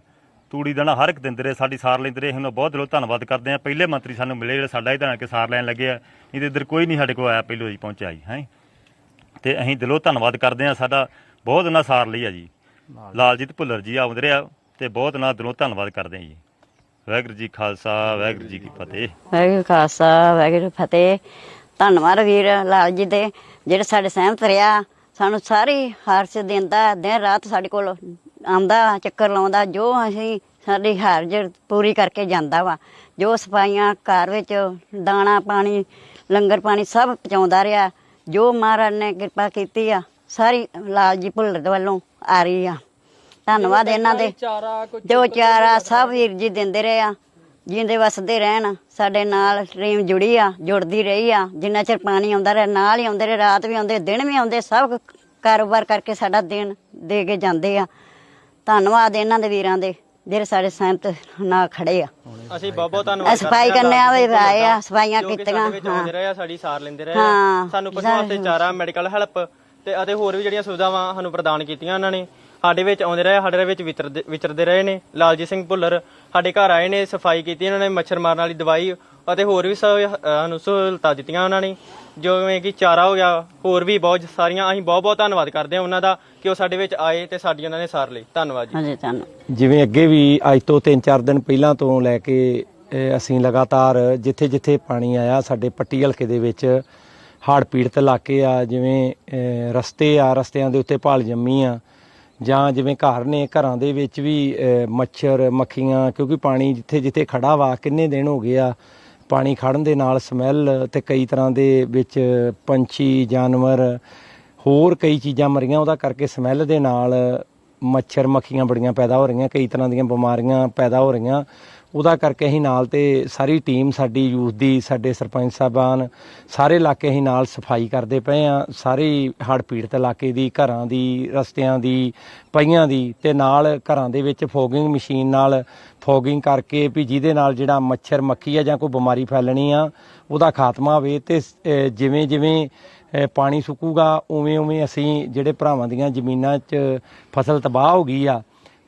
ਤੂੜੀ ਦਾਣਾ ਹਰ ਇੱਕ ਦਿੰਦੇ ਰਹੇ ਸਾਡੀ ਸਾਰ ਲੈਂਦੇ ਰਹੇ ਉਹਨਾਂ ਬਹੁਤ ਦਿਲੋਂ ਧੰਨਵਾਦ ਕਰਦੇ ਆ ਪਹਿਲੇ ਮੰਤਰੀ ਸਾਨੂੰ ਮਿਲੇ ਜਿਹੜੇ ਸਾਡਾ ਹੀ ਧੰਨ ਕੇ ਸਾਰ ਲੈਣ ਲੱਗੇ ਆ ਨਹੀਂ ਤੇ ਇੱਧਰ ਕੋਈ ਨਹੀਂ ਸਾਡੇ ਕੋਲ ਆਇਆ ਪਹਿਲੋਂ ਜੀ ਪਹੁੰਚਿਆ ਜੀ ਹੈ। ਤੇ ਅਸੀਂ ਦਿਲੋਂ ਧੰਨਵਾਦ ਕਰਦੇ ਆ ਸਾਡਾ ਬਹੁਤ ਉਹਨਾਂ ਸਾਰ ਲਈ ਆ ਜੀ ਲਾਲਜੀਤ ਭੁੱਲਰ ਜੀ ਆਉਂਦੇ ਰਿਹਾ ਤੇ ਬਹੁਤ ਉਹਨਾਂ ਦਿਲੋਂ ਧੰਨਵਾਦ ਕਰਦੇ ਆ ਜੀ। ਵਾਹਿਗੁਰੂ ਜੀ ਖਾਲਸਾ, ਵਾਹਿਗੁਰੂ ਜੀ ਕੀ ਫਤਿਹ। ਵਾਹਿਗੁਰੂ ਖਾਲਸਾ, ਵਾਹਿਗੁਰੂ ਫਤਿਹ। ਧੰਨਵਾਦ ਵੀਰ ਲਾਲ ਜੀ ਦੇ, ਜਿਹੜੇ ਸਾਡੇ ਸਹਿਮਤ ਰਿਹਾ। ਸਾਨੂੰ ਸਾਰੀ ਹਾਰਸ ਦਿੰਦਾ, ਦਿਨ ਰਾਤ ਸਾਡੇ ਕੋਲ ਆਉਂਦਾ, ਚੱਕਰ ਲਾਉਂਦਾ, ਜੋ ਅਸੀਂ ਸਾਡੀ ਹਾਰਜ ਪੂਰੀ ਕਰਕੇ ਜਾਂਦਾ ਵਾ। ਜੋ ਸਫਾਈਆਂ, ਘਰ ਵਿੱਚ ਦਾਣਾ ਪਾਣੀ, ਲੰਗਰ ਪਾਣੀ ਸਭ ਪਹੁੰਚਾਉਂਦਾ ਰਿਹਾ। ਜੋ ਮਹਾਰਾਜ ਨੇ ਕਿਰਪਾ ਕੀਤੀ ਆ, ਸਾਰੀ ਲਾਲ ਜੀ ਭੁੱਲਰ ਵੱਲੋਂ ਆ ਰਹੀ ਆ। ਧੰਨਵਾਦ ਇਹਨਾਂ ਦੇ। ਜੋ ਚਾਰਾ ਸਭ ਵੀਰ ਜੀ ਦਿੰਦੇ ਰਹੇ ਆ ਜਿੰਦੇ ਵਸਦੇ ਰਹਿਣ ਸਾਡੇ ਨਾਲ ਟ੍ਰੇਨ ਜੁੜੀ ਆ ਜੁੜਦੀ ਰਹੀ ਆ ਜਿੰਨਾ ਚਿਰ ਪਾਣੀ ਆਉਂਦਾ ਰਿਹਾ ਨਾਲ ਹੀ ਆਉਂਦੇ ਰਹੇ ਰਾਤ ਵੀ ਆਉਂਦੇ ਦਿਨ ਵੀ ਆਉਂਦੇ ਸਭ ਕਾਰੋਬਾਰ ਕਰਕੇ ਸਾਡਾ ਦਿਨ ਦੇ ਕੇ ਜਾਂਦੇ ਆ। ਧੰਨਵਾਦ ਇਹਨਾਂ ਦੇ ਵੀਰਾਂ ਦੇ ਜਿਹੜੇ ਸਾਡੇ ਸਹਿਮਤ ਨਾਲ ਖੜੇ ਆ। ਅਸੀਂ ਬਹੁਤ ਬਹੁਤ ਧੰਨਵਾਦ ਇਹ ਸਫ਼ਾਈ ਹਾਂ। ਕਰਨੇ ਆਵੇ ਆਏ ਆ ਸਫਾਈਆਂ ਕੀਤੀਆਂ ਰਹੇ ਆ ਸਾਡੀ ਸਾਰ ਲੈਂਦੇ ਰਹੇ ਆ। ਹਾਂ। ਸਾਨੂੰ ਪਸ਼ੂ ਵਾਸਤੇ ਚਾਰਾ ਮੈਡੀਕਲ ਹੈਲਪ ਤੇ ਅਤੇ ਹੋਰ ਵੀ ਜਿਹੜੀਆਂ ਸੁਵਿਧਾਵਾਂ ਸਾਨੂੰ ਪ੍ਰਦਾਨ ਕੀਤੀਆਂ ਉਹਨਾਂ ਨੇ। ਸਾਡੇ ਵਿੱਚ ਆਉਂਦੇ ਰਹੇ ਸਾਡੇ ਵਿੱਚ ਵਿਚਰਦੇ ਵਿਚਰਦੇ ਰਹੇ ਨੇ। ਲਾਲਜੀਤ ਸਿੰਘ ਭੁੱਲਰ ਸਾਡੇ ਘਰ ਆਏ ਨੇ ਸਫ਼ਾਈ ਕੀਤੀ ਉਹਨਾਂ ਨੇ ਮੱਛਰ ਮਾਰਨ ਵਾਲੀ ਦਵਾਈ ਅਤੇ ਹੋਰ ਵੀ ਸਾਨੂੰ ਸਹੂਲਤਾਂ ਦਿੱਤੀਆਂ ਉਹਨਾਂ ਨੇ। ਜਿਵੇਂ ਕਿ ਚਾਰਾ ਹੋ ਗਿਆ ਹੋਰ ਵੀ ਬਹੁਤ ਸਾਰੀਆਂ ਅਸੀਂ ਬਹੁਤ ਬਹੁਤ ਧੰਨਵਾਦ ਕਰਦੇ ਹਾਂ ਉਹਨਾਂ ਦਾ ਕਿ ਉਹ ਸਾਡੇ ਵਿੱਚ ਆਏ ਤੇ ਸਾਡੀ ਉਹਨਾਂ ਨੇ ਸਾਰ ਲਈ। ਧੰਨਵਾਦ ਜੀ। ਹਾਂਜੀ ਜਿਵੇਂ ਅੱਗੇ ਵੀ ਅੱਜ ਤੋਂ 3-4 ਦਿਨ ਪਹਿਲਾਂ ਤੋਂ ਲੈ ਕੇ ਅਸੀਂ ਲਗਾਤਾਰ ਜਿੱਥੇ-ਜਿੱਥੇ ਪਾਣੀ ਆਇਆ ਸਾਡੇ ਪੱਟੀ ਹਲਕੇ ਦੇ ਵਿੱਚ ਹੜ੍ਹ ਪੀੜਤ ਇਲਾਕੇ ਆ ਜਿਵੇਂ ਰਸਤੇ ਆ ਰਸਤਿਆਂ ਦੇ ਉੱਤੇ ਭਾਲ ਜੰਮੀ ਆ ਜਾਂ ਜਿਵੇਂ ਘਰ ਨੇ ਘਰਾਂ ਦੇ ਵਿੱਚ ਵੀ ਮੱਛਰ, ਮੱਖੀਆਂ, ਕਿਉਂਕਿ ਪਾਣੀ ਜਿੱਥੇ-ਜਿੱਥੇ ਖੜਾ ਵਾ, ਕਿੰਨੇ ਦਿਨ ਹੋ ਗਏ ਆ, ਪਾਣੀ ਖੜਨ ਦੇ ਨਾਲ ਸਮੈਲ ਤੇ ਕਈ ਤਰ੍ਹਾਂ ਦੇ ਵਿੱਚ ਪੰਛੀ, ਜਾਨਵਰ, ਹੋਰ ਕਈ ਚੀਜ਼ਾਂ ਮਰੀਆਂ, ਉਹਦਾ ਕਰਕੇ ਸਮੈਲ ਦੇ ਨਾਲ ਮੱਛਰ, ਮੱਖੀਆਂ ਬੜੀਆਂ ਪੈਦਾ ਹੋ ਰਹੀਆਂ, ਕਈ ਤਰ੍ਹਾਂ ਦੀਆਂ ਬਿਮਾਰੀਆਂ ਪੈਦਾ ਹੋ ਰਹੀਆਂ। ਉਹਦਾ ਕਰਕੇ ਅਸੀਂ ਨਾਲ ਤੇ ਸਾਰੀ ਟੀਮ ਸਾਡੀ ਯੂਥ ਦੀ, ਸਾਡੇ ਸਰਪੰਚ ਸਾਹਿਬਾਨ, ਸਾਰੇ ਇਲਾਕੇ ਅਸੀਂ ਨਾਲ ਸਫ਼ਾਈ ਕਰਦੇ ਪਏ ਆ ਸਾਰੇ ਹੜ੍ਹ ਪੀੜਤ ਇਲਾਕੇ ਦੀ, ਘਰਾਂ ਦੀ, ਰਸਤਿਆਂ ਦੀ ਪਈਆਂ ਦੀ ਤੇ ਨਾਲ ਘਰਾਂ ਦੇ ਵਿੱਚ ਫੋਗਿੰਗ ਮਸ਼ੀਨ ਨਾਲ ਫੋਗਿੰਗ ਕਰਕੇ ਵੀ ਜਿਹਦੇ ਨਾਲ ਜਿਹੜਾ ਮੱਛਰ, ਮੱਖੀ ਆ ਜਾਂ ਕੋਈ ਬਿਮਾਰੀ ਫੈਲਣੀ ਆ, ਉਹਦਾ ਖਾਤਮਾ ਹੋਵੇ ਤੇ ਜਿਵੇਂ ਜਿਵੇਂ ਪਾਣੀ ਸੁੱਕੂਗਾ, ਉਵੇਂ ਉਵੇਂ ਅਸੀਂ ਜਿਹੜੇ ਭਰਾਵਾਂ ਦੀਆਂ ਜ਼ਮੀਨਾਂ 'ਚ ਫਸਲ ਤਬਾਹ ਹੋ ਗਈ ਆ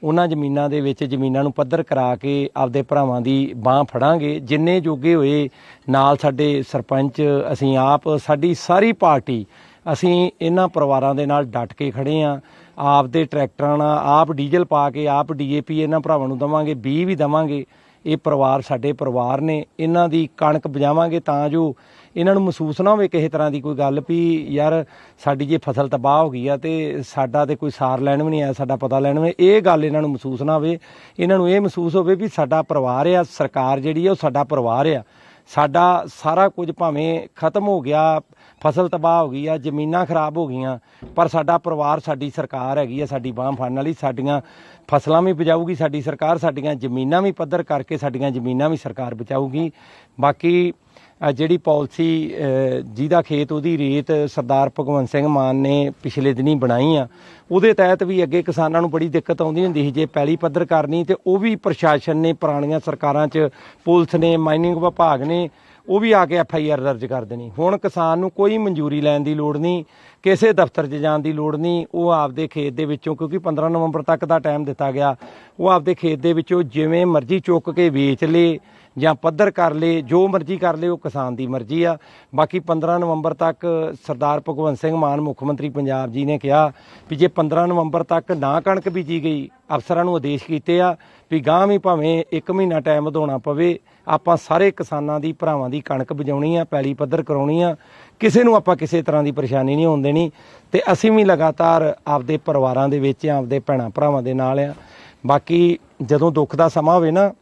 ਉਹਨਾਂ ਜ਼ਮੀਨਾਂ ਦੇ ਵਿੱਚ ਜ਼ਮੀਨਾਂ ਨੂੰ ਪੱਧਰ ਕਰਾ ਕੇ ਆਪਦੇ ਭਰਾਵਾਂ ਦੀ ਬਾਹ ਫੜਾਂਗੇ। ਜਿੰਨੇ ਜੋਗੇ ਹੋਏ ਨਾਲ ਸਾਡੇ ਸਰਪੰਚ, ਅਸੀਂ ਆਪ, ਸਾਡੀ ਸਾਰੀ ਪਾਰਟੀ, ਅਸੀਂ ਇਹਨਾਂ ਪਰਿਵਾਰਾਂ ਦੇ ਨਾਲ ਡਟ ਕੇ ਖੜੇ ਆ। ਆਪਦੇ ਟਰੈਕਟਰਾਂ ਨਾਲ ਆਪ ਡੀਜ਼ਲ ਪਾ ਕੇ ਆਪ ਡੀਏਪੀ ਇਹਨਾਂ ਭਰਾਵਾਂ ਨੂੰ ਦਵਾਂਗੇ ਬੀ ਵੀ ਦਵਾਂਗੇ। ਇਹ ਪਰਿਵਾਰ ਸਾਡੇ ਪਰਿਵਾਰ ਨੇ, ਇਹਨਾਂ ਦੀ ਕਣਕ ਬਜਾਵਾਂਗੇ ਤਾਂ ਜੋ ਇਹਨਾਂ ਨੂੰ ਮਹਿਸੂਸ ਨਾ ਹੋਵੇ ਕਿਸੇ ਤਰ੍ਹਾਂ ਦੀ ਕੋਈ ਗੱਲ ਵੀ ਯਾਰ ਸਾਡੀ ਜੇ ਫਸਲ ਤਬਾਹ ਹੋ ਗਈ ਆ ਤੇ ਸਾਡਾ ਤੇ ਕੋਈ ਸਾਰ ਲੈਣ ਵੀ ਨਹੀਂ ਆਇਆ, ਸਾਡਾ ਪਤਾ ਲੈਣ ਵੀ ਇਹ ਗੱਲ ਇਹਨਾਂ ਨੂੰ ਮਹਿਸੂਸ ਨਾ ਹੋਵੇ, ਇਹਨਾਂ ਨੂੰ ਇਹ ਮਹਿਸੂਸ ਹੋਵੇ ਵੀ ਸਾਡਾ ਪਰਿਵਾਰ ਆ, ਸਰਕਾਰ ਜਿਹੜੀ ਆ ਉਹ ਸਾਡਾ ਪਰਿਵਾਰ ਆ। ਸਾਡਾ ਸਾਰਾ ਕੁਝ ਭਾਵੇਂ ਖਤਮ ਹੋ ਗਿਆ, ਫਸਲ ਤਬਾਹ ਹੋ ਗਈ ਆ, ਜ਼ਮੀਨਾਂ ਖਰਾਬ ਹੋ ਗਈਆਂ, ਪਰ ਸਾਡਾ ਪਰਿਵਾਰ, ਸਾਡੀ ਸਰਕਾਰ ਹੈਗੀ ਆ, ਸਾਡੀ ਬਾਹ ਫੜਨ ਵਾਲੀ, ਸਾਡੀਆਂ ਫਸਲਾਂ ਵੀ ਬਚਾਊਗੀ ਸਾਡੀ ਸਰਕਾਰ, ਸਾਡੀਆਂ ਜ਼ਮੀਨਾਂ ਵੀ ਪੱਧਰ ਕਰਕੇ ਸਾਡੀਆਂ ਜ਼ਮੀਨਾਂ ਵੀ ਸਰਕਾਰ ਬਚਾਊਗੀ ਬਾਕੀ ਜਿਹੜੀ ਪਾਲਿਸੀ ਜਿਹਦਾ ਖੇਤ ਉਹਦੀ ਰੇਤ ਸਰਦਾਰ ਭਗਵੰਤ ਸਿੰਘ ਮਾਨ ਨੇ ਪਿਛਲੇ ਦਿਨੀ ਬਣਾਈ ਆ, ਉਹਦੇ ਤਹਿਤ ਵੀ ਅੱਗੇ ਕਿਸਾਨਾਂ ਨੂੰ ਬੜੀ ਦਿੱਕਤ ਆਉਂਦੀ ਹੁੰਦੀ ਸੀ, ਜੇ ਪੈਲੀ ਪੱਧਰ ਕਰਨੀ ਤੇ ਉਹ ਵੀ ਪ੍ਰਸ਼ਾਸਨ ਨੇ ਪੁਰਾਣੀਆਂ ਸਰਕਾਰਾਂ 'ਚ, ਪੁਲਿਸ ਨੇ, ਮਾਈਨਿੰਗ ਵਿਭਾਗ ਨੇ, ਉਹ ਵੀ ਆ ਕੇ ਐਫ ਆਈ ਆਰ ਦਰਜ ਕਰ ਦੇਣੀ। ਹੁਣ ਕਿਸਾਨ ਨੂੰ ਕੋਈ ਮਨਜ਼ੂਰੀ ਲੈਣ ਦੀ ਲੋੜ ਨਹੀਂ, ਕਿਸੇ ਦਫ਼ਤਰ 'ਚ ਜਾਣ ਦੀ ਲੋੜ ਨਹੀਂ, ਉਹ ਆਪਦੇ ਖੇਤ ਦੇ ਵਿੱਚੋਂ, ਕਿਉਂਕਿ 15 ਨਵੰਬਰ ਤੱਕ ਦਾ ਟਾਈਮ ਦਿੱਤਾ ਗਿਆ, ਉਹ ਆਪਦੇ ਖੇਤ ਦੇ ਵਿੱਚੋਂ ਜਿਵੇਂ ਮਰਜ਼ੀ ਚੁੱਕ ਕੇ ਵੇਚ ਲੇ ਜਾਂ ਪੱਧਰ ਕਰ ਲੇ, ਜੋ ਮਰਜ਼ੀ ਕਰ ਲੇ, ਉਹ ਕਿਸਾਨ ਦੀ ਮਰਜ਼ੀ ਆ। ਬਾਕੀ 15 ਨਵੰਬਰ ਤੱਕ ਸਰਦਾਰ ਭਗਵੰਤ ਸਿੰਘ ਮਾਨ, ਮੁੱਖ ਮੰਤਰੀ ਪੰਜਾਬ ਜੀ ਨੇ ਕਿਹਾ ਵੀ ਜੇ 15 ਨਵੰਬਰ ਤੱਕ ਨਾ ਕਣਕ ਬੀਜੀ ਗਈ, ਅਫਸਰਾਂ ਨੂੰ ਆਦੇਸ਼ ਕੀਤੇ ਆ ਵੀ ਗਾਂ ਵੀ ਭਾਵੇਂ 1 ਮਹੀਨਾ ਟਾਈਮ ਵਧਾਉਣਾ ਪਵੇ, ਆਪਾਂ ਸਾਰੇ ਕਿਸਾਨਾਂ ਦੀ, ਭਰਾਵਾਂ ਦੀ ਕਣਕ ਬਜਾਉਣੀ ਆ, ਪੈਲੀ ਪੱਧਰ ਕਰਾਉਣੀ ਆ, ਕਿਸੇ ਨੂੰ ਆਪਾਂ ਕਿਸੇ ਤਰ੍ਹਾਂ ਦੀ ਪਰੇਸ਼ਾਨੀ ਨਹੀਂ ਹੋਣ ਦੇਣੀ ਤੇ ਅਸੀਂ ਵੀ ਲਗਾਤਾਰ ਆਪਦੇ ਪਰਿਵਾਰਾਂ ਦੇ ਵਿੱਚ ਆਪਦੇ ਭੈਣਾਂ ਭਰਾਵਾਂ ਦੇ ਨਾਲ ਆ। ਬਾਕੀ ਜਦੋਂ ਦੁੱਖ ਦਾ ਸਮਾਂ ਹੋਵੇ ਨਾ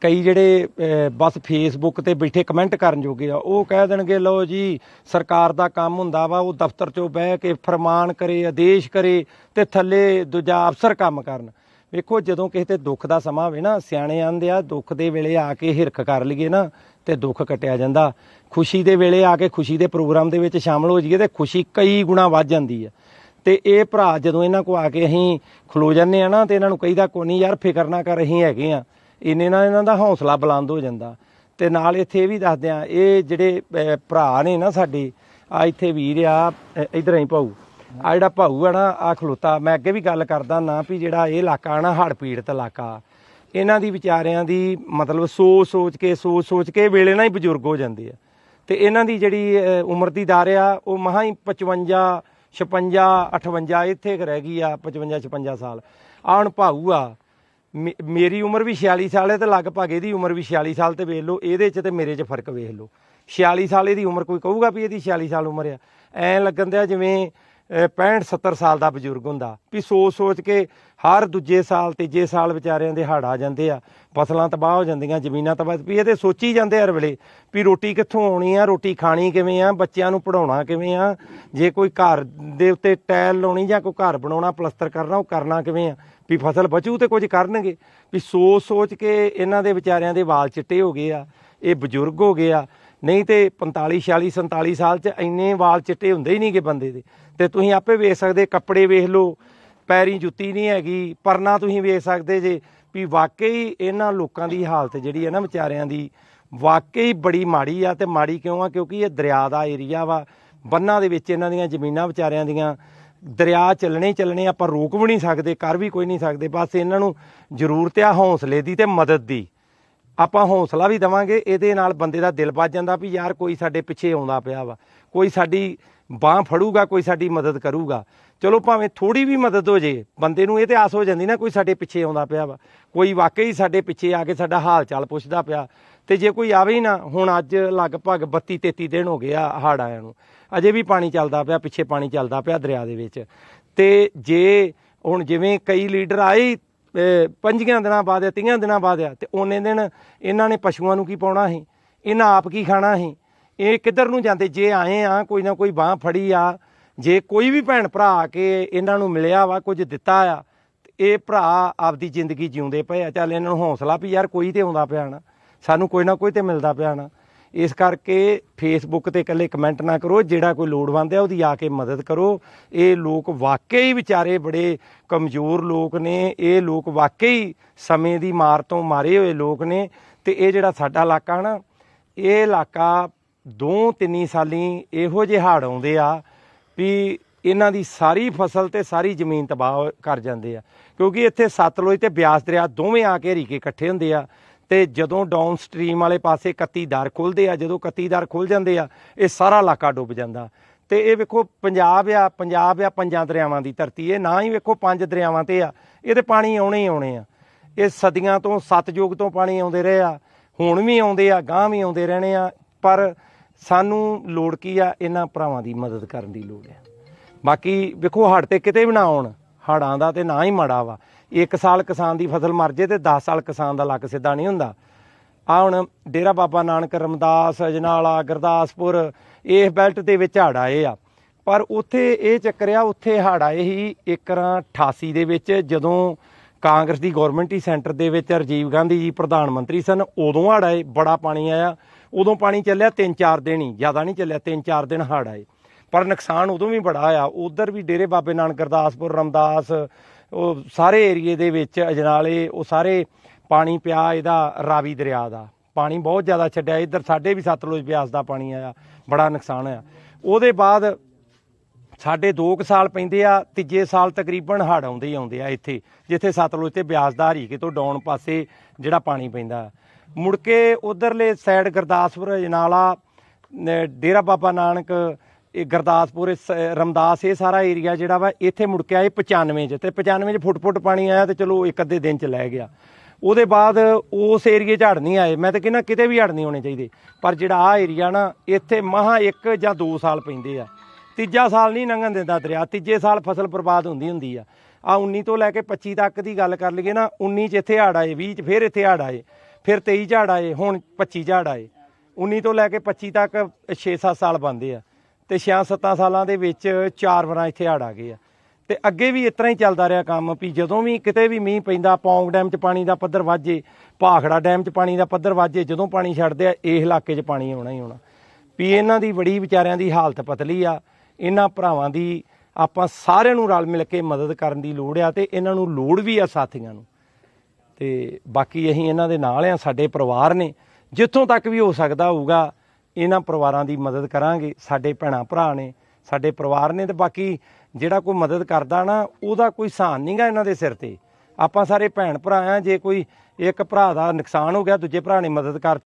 ਕਈ ਜਿਹੜੇ ਬਸ ਫੇਸਬੁੱਕ ਤੇ ਬੈਠੇ ਕਮੈਂਟ ਕਰਨ ਜੋਗੇ ਆ, ਉਹ ਕਹਿ ਦੇਣਗੇ, ਲਓ ਜੀ, ਸਰਕਾਰ ਦਾ ਕੰਮ ਹੁੰਦਾ ਵਾ, ਉਹ ਦਫ਼ਤਰ 'ਚੋਂ ਬਹਿ ਕੇ ਫਰਮਾਨ ਕਰੇ, ਆਦੇਸ਼ ਕਰੇ ਤੇ ਥੱਲੇ ਦੂਜਾ ਅਫਸਰ ਕੰਮ ਕਰਨ। ਵੇਖੋ, ਜਦੋਂ ਕਿਸੇ ਤੇ ਦੁੱਖ ਦਾ ਸਮਾਂ ਹੋਵੇ ਨਾ, ਸਿਆਣੇ ਆਂਦੇ ਆ, ਦੁੱਖ ਦੇ ਵੇਲੇ ਆ ਕੇ ਹਿਰਖ ਕਰ ਲਈਏ ਨਾ, ਤੇ ਦੁੱਖ ਕਟਿਆ ਜਾਂਦਾ। ਖੁਸ਼ੀ ਦੇ ਵੇਲੇ ਆ ਕੇ ਖੁਸ਼ੀ ਦੇ ਪ੍ਰੋਗਰਾਮ ਦੇ ਵਿੱਚ ਸ਼ਾਮਲ ਹੋ ਜਾਈਏ, ਤੇ ਖੁਸ਼ੀ ਕਈ ਗੁਣਾ ਵੱਧ ਜਾਂਦੀ ਆ। ਤੇ ਇਹ ਭਰਾ ਜਦੋਂ ਇਹਨਾਂ ਕੋ ਆ ਕੇ ਅਸੀਂ ਖਲੋ ਜਾਂਦੇ ਆ ਨਾ, ਤੇ ਇਹਨਾਂ ਨੂੰ ਕਹੀਦਾ, ਕੋਈ ਨਹੀਂ ਯਾਰ, ਫਿਕਰ ਨਾ ਕਰ, ਅਸੀਂ ਹੈਗੇ ਆ। ਇੰਨੇ ਨਾਲ ਇਹਨਾਂ ਦਾ ਹੌਸਲਾ ਬੁਲੰਦ ਹੋ ਜਾਂਦਾ। ਤੇ ਨਾਲ ਇੱਥੇ ਇਹ ਵੀ ਦੱਸਦੇ ਆ ਇਹ ਜਿਹੜੇ ਅਹ, ਭਰਾ ਨੇ ਨਾ ਸਾਡੇ ਆ ਇੱਥੇ ਵੀਰ ਆ ਇਧਰ ਹੀ ਭਾਊ। ਆ ਜਿਹੜਾ ਭਾਊ ਆ ਨਾ ਆ ਖਲੋਤਾ। ਮੈਂ ਅੱਗੇ ਵੀ ਗੱਲ ਕਰਦਾ ਨਾ ਵੀ ਜਿਹੜਾ ਇਹ ਇਲਾਕਾ ਨਾ ਹੜ੍ਹ ਪੀੜਤ ਇਲਾਕਾ ਇਹਨਾਂ ਦੀ ਵਿਚਾਰਿਆਂ ਦੀ ਮਤਲਬ ਸੋਚ ਸੋਚ ਕੇ ਸੋਚ ਸੋਚ ਕੇ ਵੇਲੇ ਨਾਲ ਹੀ ਬਜ਼ੁਰਗ ਹੋ ਜਾਂਦੇ ਆ। ਤੇ ਇਹਨਾਂ ਦੀ ਜਿਹੜੀ ਅਹ, ਉਮਰ ਦੀ ਦਰ ਆ ਉਹ ਮਹਾ ਹੀ 55 56 58 ਇੱਥੇ ਕੁ ਰਹਿ ਗਈ ਆ 55 56 ਸਾਲ। ਆ ਹੁਣ ਭਾਊ ਆ ਮੇਰੀ ਉਮਰ ਵੀ 46 ਸਾਲ ਹੈ ਤੇ ਲਗਭਗ ਇਹਦੀ ਉਮਰ ਵੀ 46 ਸਾਲ ਤੇ ਵੇਖ ਲਓ, ਇਹਦੇ 'ਚ ਤੇ ਮੇਰੇ 'ਚ ਫ਼ਰਕ ਵੇਖ ਲਓ। 46 ਸਾਲ ਇਹਦੀ ਉਮਰ ਕੋਈ ਕਹੂਗਾ ਵੀ ਇਹਦੀ 46 ਸਾਲ ਉਮਰ ਆ। ਐਂ ਲੱਗਣ ਦਿਆ ਜਿਵੇਂ 65 70 ਸਾਲ ਦਾ ਬਜ਼ੁਰਗ ਹੁੰਦਾ, ਵੀ ਸੋਚ ਸੋਚ ਕੇ ਹਰ ਦੂਜੇ ਸਾਲ ਤੀਜੇ ਸਾਲ ਵਿਚਾਰਿਆਂ ਦੇ ਹੜ ਆ ਜਾਂਦੇ ਆ, ਫਸਲਾਂ ਤਬਾਹ ਹੋ ਜਾਂਦੀਆਂ, ਜ਼ਮੀਨਾਂ ਤਬਾਹ, ਵੀ ਇਹ ਤੇ ਸੋਚੀ ਜਾਂਦੇ ਹਰ ਵੇਲੇ ਵੀ ਰੋਟੀ ਕਿੱਥੋਂ ਆਉਣੀ ਆ, ਰੋਟੀ ਖਾਣੀ ਕਿਵੇਂ ਆ, ਬੱਚਿਆਂ ਨੂੰ ਪੜਾਉਣਾ ਕਿਵੇਂ ਆ, ਜੇ ਕੋਈ ਘਰ ਦੇ ਉੱਤੇ ਟਾਇਲ ਲਾਉਣੀ ਜਾਂ ਕੋਈ ਘਰ ਬਣਾਉਣਾ, ਪਲਸਤਰ ਕਰਨਾ, ਉਹ ਕਰਨਾ ਕਿਵੇਂ ਆ, ਵੀ ਫਸਲ ਬਚੂ ਤੇ ਕੁਝ ਕਰਨਗੇ, ਵੀ ਸੋਚ ਸੋਚ ਕੇ ਇਹਨਾਂ ਦੇ ਵਿਚਾਰਿਆਂ ਦੇ ਵਾਲ ਚਿੱਟੇ ਹੋ ਗਏ ਆ, ਇਹ ਬਜ਼ੁਰਗ ਹੋ ਗਏ ਆ, ਨਹੀਂ ਤੇ 45 46 47 ਸਾਲ ਚ ਇੰਨੇ ਵਾਲ ਚਿੱਟੇ ਹੁੰਦੇ ਹੀ ਨਹੀਂਗੇ ਬੰਦੇ ਦੇ, ਤੇ ਤੁਸੀਂ ਆਪੇ ਵੇਖ ਸਕਦੇ ਕੱਪੜੇ ਵੇਖ ਲਓ ਪੈਰੀ ਜੁੱਤੀ ਨਹੀਂ ਹੈਗੀ, ਪਰਨਾ ਤੁਸੀਂ ਵੇਖ ਸਕਦੇ ਜੇ ਵੀ ਵਾਕਈ ਇਹਨਾਂ ਲੋਕਾਂ ਦੀ ਹਾਲਤ ਜਿਹੜੀ ਹੈ ਨਾ ਵਿਚਾਰਿਆਂ ਦੀ, ਵਾਕਈ ਬੜੀ ਮਾੜੀ ਆ ਤੇ ਮਾੜੀ ਕਿਉਂ ਆ? ਕਿਉਂਕਿ ਇਹ ਦਰਿਆ ਦਾ ਏਰੀਆ ਵਾ, ਬੰਨਾਂ ਦੇ ਵਿੱਚ ਇਹਨਾਂ ਦੀਆਂ ਜ਼ਮੀਨਾਂ ਵਿਚਾਰਿਆਂ ਦੀਆਂ, ਦਰਿਆ ਚੱਲਣੇ ਹੀ ਚੱਲਣੇ ਆਪਾਂ ਰੋਕ ਵੀ ਨਹੀਂ ਸਕਦੇ, ਕਰ ਵੀ ਕੋਈ ਨਹੀਂ ਸਕਦੇ, ਬਸ ਇਹਨਾਂ ਨੂੰ ਜ਼ਰੂਰਤ ਆ ਹੌਸਲੇ ਦੀ ਤੇ ਮਦਦ ਦੀ। ਆਪਾਂ ਹੌਸਲਾ ਵੀ ਦਵਾਂਗੇ, ਇਹਦੇ ਨਾਲ ਬੰਦੇ ਦਾ ਦਿਲ ਵੱਜ ਜਾਂਦਾ ਵੀ ਯਾਰ ਕੋਈ ਸਾਡੇ ਪਿੱਛੇ ਆਉਂਦਾ ਪਿਆ ਵਾ, ਕੋਈ ਸਾਡੀ ਬਾਹ ਫੜੂਗਾ, ਕੋਈ ਸਾਡੀ ਮਦਦ ਕਰੂਗਾ। ਚਲੋ ਭਾਵੇਂ ਥੋੜੀ ਵੀ ਮਦਦ ਹੋ ਜੇ, ਬੰਦੇ ਨੂੰ ਇਹ ਤੇ ਆਸ ਹੋ ਜਾਂਦੀ ਨਾ, ਕੋਈ ਸਾਡੇ ਪਿੱਛੇ ਆਉਂਦਾ ਪਿਆ ਵਾ। ਕੋਈ ਵਾਕਈ ਸਾਡੇ ਪਿੱਛੇ ਆ ਕੇ ਸਾਡਾ ਹਾਲ ਚਾਲ ਪੁੱਛਦਾ ਪਿਆ। ਤੇ ਜੇ ਕੋਈ ਆਵੇ ਹੀ ਨਾ, ਹੁਣ ਅੱਜ ਲਗਭਗ 32 33 ਦਿਨ ਹੋ ਗਏ ਆ ਹੜ੍ਹ ਆਇਆਂ ਨੂੰ। ਅਜੇ ਵੀ ਪਾਣੀ ਚੱਲਦਾ ਪਿਆ, ਪਿੱਛੇ ਪਾਣੀ ਚੱਲਦਾ ਪਿਆ ਦਰਿਆ ਦੇ ਵਿੱਚ। ਤੇ ਜੇ ਹੁਣ ਜਿਵੇਂ ਕਈ ਲੀਡਰ ਆਏ ਪੰਜੀਆਂ ਦਿਨਾਂ ਬਾਅਦ ਆ ਤੀਆਂ ਦਿਨਾਂ ਬਾਅਦ ਆ, ਤੇ ਉਹਨੇ ਦਿਨ ਇਹਨਾਂ ਨੇ ਪਸ਼ੂਆਂ ਨੂੰ ਕੀ ਪਾਉਣਾ ਸੀ? ਇਹਨਾਂ ਆਪ ਕੀ ਖਾਣਾ ਸੀ? ਇਹ ਕਿੱਧਰ ਨੂੰ ਜਾਂਦੇ? ਜੇ ਆਏ ਆ, ਕੋਈ ਨਾ ਕੋਈ ਬਾਹ ਫੜੀ ਆ, ਜੇ ਕੋਈ ਵੀ ਭੈਣ ਭਰਾ ਆ ਕੇ ਇਹਨਾਂ ਨੂੰ ਮਿਲਿਆ ਵਾ, ਕੁਝ ਦਿੱਤਾ ਆ, ਤੇ ਇਹ ਭਰਾ ਆਪਦੀ ਜ਼ਿੰਦਗੀ ਜਿਉਂਦੇ ਪਏ ਆ। ਚੱਲ ਇਹਨਾਂ ਨੂੰ ਹੌਸਲਾ ਵੀ ਯਾਰ ਕੋਈ ਤੇ ਆਉਂਦਾ ਪਿਆ ਨਾ, ਸਾਨੂੰ ਕੋਈ ਨਾ ਕੋਈ ਤੇ ਮਿਲਦਾ ਪਿਆ ਨਾ। ਇਸ ਕਰਕੇ ਫੇਸਬੁੱਕ ਤੇ ਇਕੱਲੇ ਕਮੈਂਟ ਨਾ ਕਰੋ, ਜਿਹੜਾ ਕੋਈ ਲੋੜਵੰਦ ਹੈ ਉਹਦੀ ਆ ਕੇ ਮਦਦ ਕਰੋ। ਇਹ ਲੋਕ ਵਾਕਈ ਵਿਚਾਰੇ ਬੜੇ ਕਮਜ਼ੋਰ ਲੋਕ ਨੇ, ਇਹ ਲੋਕ ਵਾਕਈ ਸਮੇਂ ਦੀ ਮਾਰ ਤੋਂ ਮਾਰੇ ਹੋਏ ਲੋਕ ਨੇ, ਤੇ ਇਹ ਜਿਹੜਾ ਸਾਡਾ ਇਲਾਕਾ ਨਾ, ਇਹ ਇਲਾਕਾ ਦੋ ਤਿੰਨੀ ਸਾਲੀ ਇਹੋ ਜਿਹੇ ਹੜ੍ਹ ਆਉਂਦੇ ਆ ਵੀ ਇਹਨਾਂ ਦੀ ਸਾਰੀ ਫਸਲ ਤੇ ਸਾਰੀ ਜ਼ਮੀਨ ਤਬਾਹ ਕਰ ਜਾਂਦੇ ਆ। ਕਿਉਂਕਿ ਇੱਥੇ ਸਤਲੁਜ ਤੇ ਬਿਆਸ ਦਰਿਆ ਦੋਵੇਂ ਆ ਕੇ ਹਰੀਕੇ ਇਕੱਠੇ ਹੁੰਦੇ ਆ ਤੇ ਜਦੋਂ ਡਾਊਨ ਸਟਰੀਮ ਵਾਲੇ ਪਾਸੇ 31 ਦਰ ਖੁੱਲਦੇ ਆ, ਜਦੋਂ 31 ਦਰ ਖੁੱਲ ਜਾਂਦੇ ਆ, ਇਹ ਸਾਰਾ ਇਲਾਕਾ ਡੁੱਬ ਜਾਂਦਾ। ਤੇ ਇਹ ਵੇਖੋ ਪੰਜਾਬ ਆ ਪੰਜਾਬ ਆ ਪੰਜਾਂ ਦਰਿਆਵਾਂ ਦੀ ਧਰਤੀ, ਇਹ ਨਾ ਹੀ ਵੇਖੋ ਪੰਜ ਦਰਿਆਵਾਂ ਤੇ ਆ ਇਹ ਤੇ ਪਾਣੀ ਆਉਣੇ ਹੀ ਆਉਣੇ ਆ। ਇਹ ਸਦੀਆਂ ਤੋਂ ਸਤਜੁਗ ਤੋਂ ਪਾਣੀ ਆਉਂਦੇ ਰਹੇ ਆ, ਹੁਣ ਵੀ ਆਉਂਦੇ ਆ ਗਾਂ ਵੀ ਆਉਂਦੇ ਰਹਿਣੇ ਆ, ਪਰ ਸਾਨੂੰ ਲੋੜ ਕੀ ਆ ਇਹਨਾਂ ਭਰਾਵਾਂ ਦੀ ਮਦਦ ਕਰਨ ਦੀ ਲੋੜ ਆ। ਬਾਕੀ ਵੇਖੋ ਹੜ ਤੇ ਕਿਤੇ ਵੀ ਨਾ ਆਉਣ ਹੜਾਂ ਦਾ ਤੇ ਨਾ ਹੀ ਮਾੜਾ ਵਾ। ਇੱਕ ਸਾਲ ਕਿਸਾਨ ਦੀ ਫਸਲ ਮਰ ਜੇ ਤੇ 10 ਸਾਲ ਕਿਸਾਨ ਦਾ ਲੱਕ ਸਿੱਧਾ ਨਹੀਂ ਹੁੰਦਾ। ਆ ਹੁਣ ਡੇਰਾ ਬਾਬਾ ਨਾਨਕ, ਰਮਦਾਸ, ਅਜਨਾਲਾ, ਗੁਰਦਾਸਪੁਰ, ਇਹ ਬੈਲਟ ਦੇ ਵਿੱਚ ਹੜ ਆਏ ਆ। ਪਰ ਉੱਥੇ ਇਹ ਚੱਕਰ ਆ, ਉੱਥੇ ਹੜ ਆਏ ਹੀ ਇੱਕਰਾਂ 88 ਦੇ ਵਿੱਚ, ਜਦੋਂ ਕਾਂਗਰਸ ਦੀ ਗਵਰਨਮੈਂਟ ਹੀ ਸੈਂਟਰ ਦੇ ਵਿੱਚ ਰਾਜੀਵ ਗਾਂਧੀ ਜੀ ਪ੍ਰਧਾਨ ਮੰਤਰੀ ਸਨ, ਉਦੋਂ ਹੜ ਆਏ, ਬੜਾ ਪਾਣੀ ਆਇਆ। ਉਦੋਂ ਪਾਣੀ ਚੱਲਿਆ 3-4 ਦਿਨ ਹੀ, ਜ਼ਿਆਦਾ ਨਹੀਂ ਚੱਲਿਆ 3-4 ਦਿਨ ਹੜ ਆਏ। ਪਰ ਨੁਕਸਾਨ ਉਦੋਂ ਵੀ ਬੜਾ ਆ ਉਧਰ ਵੀ ਡੇਰੇ ਬਾਬੇ ਨਾਨਕ, ਗੁਰਦਾਸਪੁਰ, ਰਮਦਾਸ, ਉਹ ਸਾਰੇ ਏਰੀਏ ਦੇ ਵਿੱਚ ਅਜਨਾਲੇ, ਉਹ ਸਾਰੇ ਪਾਣੀ ਪਿਆ ਇਹਦਾ ਰਾਵੀ ਦਰਿਆ ਦਾ। ਪਾਣੀ ਬਹੁਤ ਜ਼ਿਆਦਾ ਛੱਡਿਆ। ਇੱਧਰ ਸਾਡੇ ਵੀ ਸਤਲੁਜ ਬਿਆਸ ਦਾ ਪਾਣੀ ਆਇਆ, ਬੜਾ ਨੁਕਸਾਨ ਹੋਇਆ। ਉਹਦੇ ਬਾਅਦ ਸਾਡੇ 2 ਸਾਲ ਪੈਂਦੇ ਆ, ਤੀਜੇ ਸਾਲ ਤਕਰੀਬਨ ਹੜ ਆਉਂਦੇ ਹੀ ਆਉਂਦੇ ਆ ਇੱਥੇ, ਜਿੱਥੇ ਸਤਲੁਜ ਤੇ ਬਿਆਸ ਦਾ ਹਰੀਕੇ ਤੋਂ ਡਾਉਣ ਪਾਸੇ ਜਿਹੜਾ ਪਾਣੀ ਪੈਂਦਾ। ਮੁੜ ਕੇ ਉਧਰਲੇ ਸਾਈਡ ਗੁਰਦਾਸਪੁਰ, ਅਜਨਾਲਾ ਡੇਰਾ ਬਾਬਾ ਨਾਨਕ, ਇਹ ਗੁਰਦਾਸਪੁਰ ਸ- ਰਮਦਾਸ, ਇਹ ਸਾਰਾ ਏਰੀਆ ਜਿਹੜਾ ਵਾ, ਇੱਥੇ ਮੁੜ ਕੇ ਆਏ 95 ਚ ਤੇ 95 ਚ ਫੁੱਟ ਫੁੱਟ ਪਾਣੀ ਆਇਆ ਤੇ ਚਲੋ ਇੱਕ ਅੱਧੇ ਦਿਨ ਚ ਲੈ ਗਿਆ। ਉਹਦੇ ਬਾਅਦ ਉਸ ਏਰੀਏ 'ਚ ਹੜ ਨਹੀਂ ਆਏ। ਮੈਂ ਤਾਂ ਕਹਿੰਦਾ ਕਿਤੇ ਵੀ ਹੜ ਨਹੀਂ ਹੋਣੇ ਚਾਹੀਦੇ। ਪਰ ਜਿਹੜਾ ਆ ਏਰੀਆ ਨਾ, ਇੱਥੇ ਮਹਾ ਇੱਕ ਜਾਂ 2 ਸਾਲ ਪੈਂਦੇ ਆ। ਤੀਜਾ ਸਾਲ ਨਹੀਂ ਲੰਘਣ ਦਿੰਦਾ ਦਰਿਆ, ਤੀਜੇ ਸਾਲ ਫਸਲ ਬਰਬਾਦ ਹੁੰਦੀ ਹੁੰਦੀ ਆ। ਆ 19 ਤੋਂ ਲੈ ਕੇ 25 ਤੱਕ ਦੀ ਗੱਲ ਕਰ ਲਈਏ ਨਾ 19 ਚ ਇੱਥੇ ਹੜ ਆਏ 20 ਚ ਫਿਰ ਇੱਥੇ ਹੜ ਆਏ, ਫਿਰ 23 ਝਾੜ ਆਏ, ਹੁਣ 25 ਝਾੜ ਆਏ। 19 ਤੋਂ ਲੈ ਕੇ 25 ਤੱਕ 6-7 ਸਾਲ ਬੰਦੇ ਆ ਤੇ 6-7 ਸਾਲਾਂ ਦੇ ਵਿੱਚ ਚਾਰ ਵਾਰਾਂ ਇੱਥੇ ਹੜ ਆ ਗਏ ਆ। ਤੇ ਅੱਗੇ ਵੀ ਇਸ ਤਰ੍ਹਾਂ ਹੀ ਚੱਲਦਾ ਰਿਹਾ ਕੰਮ ਵੀ ਜਦੋਂ ਵੀ ਕਿਤੇ ਵੀ ਮੀਂਹ ਪੈਂਦਾ, ਪੌਂਗ ਡੈਮ 'ਚ ਪਾਣੀ ਦਾ ਪੱਧਰ ਵਾਜੇ ਭਾਖੜਾ ਡੈਮ 'ਚ ਪਾਣੀ ਦਾ ਪੱਧਰ ਵਾਜੇ ਜਦੋਂ ਪਾਣੀ ਛੱਡਦੇ ਆ, ਇਹ ਇਲਾਕੇ 'ਚ ਪਾਣੀ ਆਉਣਾ ਹੀ ਆਉਣਾ। ਵੀ ਇਹਨਾਂ ਦੀ ਬੜੀ ਵਿਚਾਰਿਆਂ ਦੀ ਹਾਲਤ ਪਤਲੀ ਆ ਇਹਨਾਂ ਭਰਾਵਾਂ ਦੀ ਆਪਾਂ ਸਾਰਿਆਂ ਨੂੰ ਰਲ ਮਿਲ ਕੇ ਮਦਦ ਕਰਨ ਦੀ ਲੋੜ ਆ ਤੇ ਇਹਨਾਂ ਨੂੰ ਲੋੜ ਵੀ ਆ ਸਾਥੀਆਂ ਨੂੰ। ਤੇ ਬਾਕੀ ਅਸੀਂ ਇਹਨਾਂ ਦੇ ਨਾਲ ਆ, ਸਾਡੇ ਪਰਿਵਾਰ ਨੇ। ਜਿੱਥੋਂ ਤੱਕ ਵੀ ਹੋ ਸਕਦਾ ਹੋਊਗਾ, ਇਹਨਾਂ ਪਰਿਵਾਰਾਂ ਦੀ ਮਦਦ ਕਰਾਂਗੇ। ਸਾਡੇ ਭੈਣਾ ਭਰਾ ਨੇ, ਸਾਡੇ ਪਰਿਵਾਰ ਨੇ ਤੇ ਬਾਕੀ ਜਿਹੜਾ ਕੋਈ ਮਦਦ ਕਰਦਾ ਨਾ, ਉਹਦਾ ਕੋਈ ਸਹਾਨ ਨਹੀਂਗਾ ਇਹਨਾਂ ਦੇ ਸਿਰ ਤੇ। ਆਪਾਂ ਸਾਰੇ ਭੈਣ ਭਰਾ ਆ, ਜੇ ਕੋਈ ਇੱਕ ਭਰਾ ਦਾ ਨੁਕਸਾਨ ਹੋ ਗਿਆ, ਦੂਜੇ ਭਰਾ ਨੇ ਮਦਦ ਕਰ